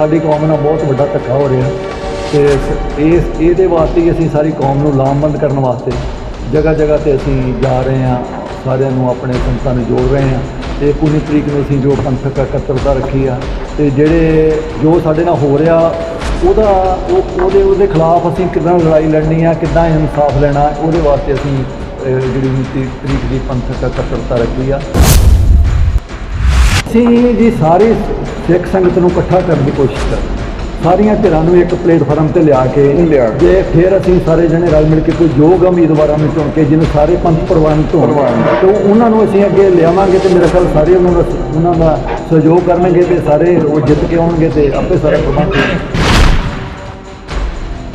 ਸਾਡੀ ਕੌਮ ਨਾਲ ਬਹੁਤ ਵੱਡਾ ਧੱਕਾ ਹੋ ਰਿਹਾ ਤੇ ਇਸ- ਇਹਦੇ ਵਾਸਤੇ ਹੀ ਅਸੀਂ ਸਾਰੀ ਕੌਮ ਨੂੰ ਲਾਮਬੰਦ ਕਰਨ ਵਾਸਤੇ ਜਗ੍ਹਾ ਜਗ੍ਹਾ ਤੇ ਅਸੀਂ ਜਾ ਰਹੇ ਹਾਂ, ਸਾਰਿਆਂ ਨੂੰ ਆਪਣੇ ਸੰਗਤਾਂ ਨੂੰ ਜੋੜ ਰਹੇ ਹਾਂ ਤੇ 19 ਤਰੀਕ ਨੂੰ ਅਸੀਂ ਜੋ ਪੰਥਕ ਇਕੱਤਰਤਾ ਰੱਖੀ ਆ ਤੇ ਜਿਹੜੇ ਜੋ ਸਾਡੇ ਨਾਲ ਹੋ ਰਿਹਾ, ਉਹਦਾ ਉਹ- ਉਹਦੇ ਉਹਦੇ ਖਿਲਾਫ ਅਸੀਂ ਕਿੱਦਾਂ ਲੜਾਈ ਲੜਨੀ ਆ, ਕਿੱਦਾਂ ਇਨਸਾਫ ਲੈਣਾ, ਉਹਦੇ ਵਾਸਤੇ ਅਸੀਂ ਜਿਹੜੀ 29 ਤਰੀਕ ਦੀ ਪੰਥਕ ਇਕੱਤਰਤਾ ਰੱਖੀ ਆ। ਅਸੀਂ ਜੀ ਸਾਰੇ ਸਿੱਖ ਸੰਗਤ ਨੂੰ ਇਕੱਠਾ ਕਰਨ ਦੀ ਕੋਸ਼ਿਸ਼ ਕਰ ਸਾਰੀਆਂ ਧਿਰਾਂ ਨੂੰ ਇੱਕ ਪਲੇਟਫਾਰਮ ਤੇ ਲਿਆ ਕੇ ਲਿਆ। ਜੇ ਫਿਰ ਅਸੀਂ ਸਾਰੇ ਜਣੇ ਰਲ ਮਿਲ ਕੇ ਕੋਈ ਯੋਗ ਉਮੀਦਵਾਰਾਂ ਨੂੰ ਚੁਣ ਕੇ ਜਿਹਨੂੰ ਸਾਰੇ ਪੰਥ ਪ੍ਰਵਾਨਿਤ ਹੋਣ ਪ੍ਰਵਾਨਿਤ। ਤੇ ਉਹਨਾਂ ਨੂੰ ਅਸੀਂ ਅੱਗੇ ਲਿਆਵਾਂਗੇ ਤੇ ਮੇਰੇ ਖਿਆਲ ਸਾਰੇ ਉਹਨਾਂ ਦਾ ਉਹਨਾਂ ਦਾ ਸਹਿਯੋਗ ਕਰਨਗੇ ਤੇ ਸਾਰੇ ਉਹ ਜਿੱਤ ਕੇ ਆਉਣਗੇ ਤੇ ਆਪੇ ਸਾਰਾ ਪ੍ਰਬੰਧ।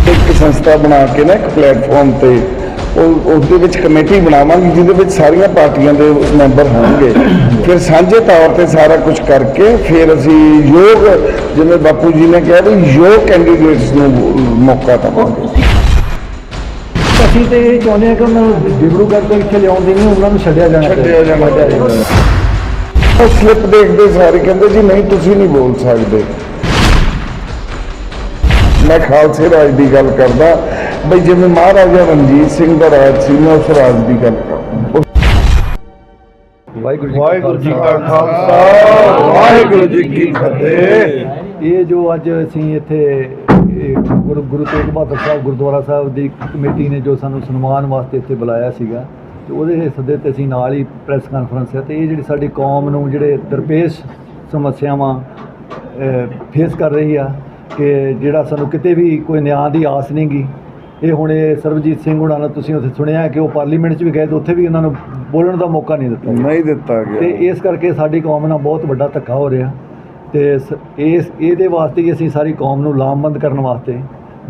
ਇੱਕ ਸੰਸਥਾ ਬਣਾ ਕੇ ਨਾ ਇੱਕ ਪਲੇਟਫਾਰਮ ਤੇ ਉਹ ਉਸ ਦੇ ਵਿੱਚ ਕਮੇਟੀ ਬਣਾਵਾਂਗੇ ਜਿਹਦੇ ਵਿੱਚ ਸਾਰੀਆਂ ਪਾਰਟੀਆਂ ਦੇ ਮੈਂਬਰ ਹੋਣਗੇ। ਫਿਰ ਸਾਂਝੇ ਤੌਰ ਤੇ ਸਾਰਾ ਕੁਝ ਕਰਕੇ ਫਿਰ ਅਸੀਂ ਯੋਗ ਜਿਵੇਂ ਬਾਪੂ ਜੀ ਨੇ ਕਿਹਾ ਵੀ ਯੋਗ ਕੈਂਡੀਡੇਟਸ ਨੂੰ ਮੌਕਾ ਦੇਵਾਂਗੇ। ਅਸੀਂ ਤੇ ਇਹ ਚਾਹੁੰਦੇ ਹਾਂ ਕਿ ਉਹਨਾਂ ਨੂੰ ਡਿਬਰੂਗੜ੍ਹ ਤੋਂ ਇੱਥੇ ਲਿਆਉਣ ਦੀ ਨਹੀਂ ਉਹਨਾਂ ਨੂੰ ਛੱਡਿਆ ਜਾਣਾ ਛੱਡਿਆ ਜਾਣਾ। ਉਹ ਸਲਿੱਪ ਦੇਖਦੇ ਸਾਰੇ ਕਹਿੰਦੇ ਜੀ ਨਹੀਂ ਤੁਸੀਂ ਨਹੀਂ ਬੋਲ ਸਕਦੇ। ਮੈਂ ਖਾਲਸੇ ਰਾਜ ਦੀ ਗੱਲ ਕਰਦਾ ਬਈ ਜਿਵੇਂ ਮਹਾਰਾਜਾ ਰਣਜੀਤ ਸਿੰਘ ਦਾ ਰਾਜ ਸੀ ਮੈਂ ਉਸ ਰਾਜ ਦੀ ਗੱਲ ਕਰਦਾ। ਵਾਹਿਗੁਰੂ ਜੀ ਵਾਹਿਗੁਰੂ ਜੀ ਕਾ ਖਾਲਸਾ ਵਾਹਿਗੁਰੂ ਜੀ ਕੀ ਫਤਿਹ। ਇਹ ਜੋ ਅੱਜ ਅਸੀਂ ਇੱਥੇ ਗੁਰੂ ਗੁਰੂ ਤੇਗ ਬਹਾਦਰ ਸਾਹਿਬ ਗੁਰਦੁਆਰਾ ਸਾਹਿਬ ਦੀ ਕਮੇਟੀ ਨੇ ਜੋ ਸਾਨੂੰ ਸਨਮਾਨ ਵਾਸਤੇ ਇੱਥੇ ਬੁਲਾਇਆ ਸੀਗਾ ਤੇ ਉਹਦੇ ਸੱਦੇ ਤੇ ਅਸੀਂ ਨਾਲ ਹੀ ਪ੍ਰੈਸ ਕਾਨਫਰੰਸ ਹੈ ਤੇ ਇਹ ਜਿਹੜੀ ਸਾਡੀ ਕੌਮ ਨੂੰ ਜਿਹੜੇ ਦਰਪੇਸ਼ ਸਮੱਸਿਆਵਾਂ ਫੇਸ ਕਰ ਰਹੀ ਆ ਕਿ ਜਿਹੜਾ ਸਾਨੂੰ ਕਿਤੇ ਵੀ ਕੋਈ ਨਿਆਂ ਦੀ ਆਸ ਨਹੀਂ ਗੀ ਇਹ ਹੁਣ ਇਹ ਸਰਬਜੀਤ ਸਿੰਘ ਹੁਣਾਂ ਨਾਲ ਤੁਸੀਂ ਉੱਥੇ ਸੁਣਿਆ ਕਿ ਉਹ ਪਾਰਲੀਮੈਂਟ 'ਚ ਵੀ ਗਏ ਤੇ ਉੱਥੇ ਵੀ ਉਹਨਾਂ ਨੂੰ ਬੋਲਣ ਦਾ ਮੌਕਾ ਨਹੀਂ ਦਿੱਤਾ ਨਹੀਂ ਦਿੱਤਾ ਤੇ ਗਿਆ ਇਸ ਕਰਕੇ ਸਾਡੀ ਕੌਮ ਨਾਲ ਬਹੁਤ ਵੱਡਾ ਧੱਕਾ ਹੋ ਰਿਹਾ। ਤੇ ਇਸ ਇਹਦੇ ਵਾਸਤੇ ਹੀ ਅਸੀਂ ਸਾਰੀ ਕੌਮ ਨੂੰ ਲਾਮਬੰਦ ਕਰਨ ਵਾਸਤੇ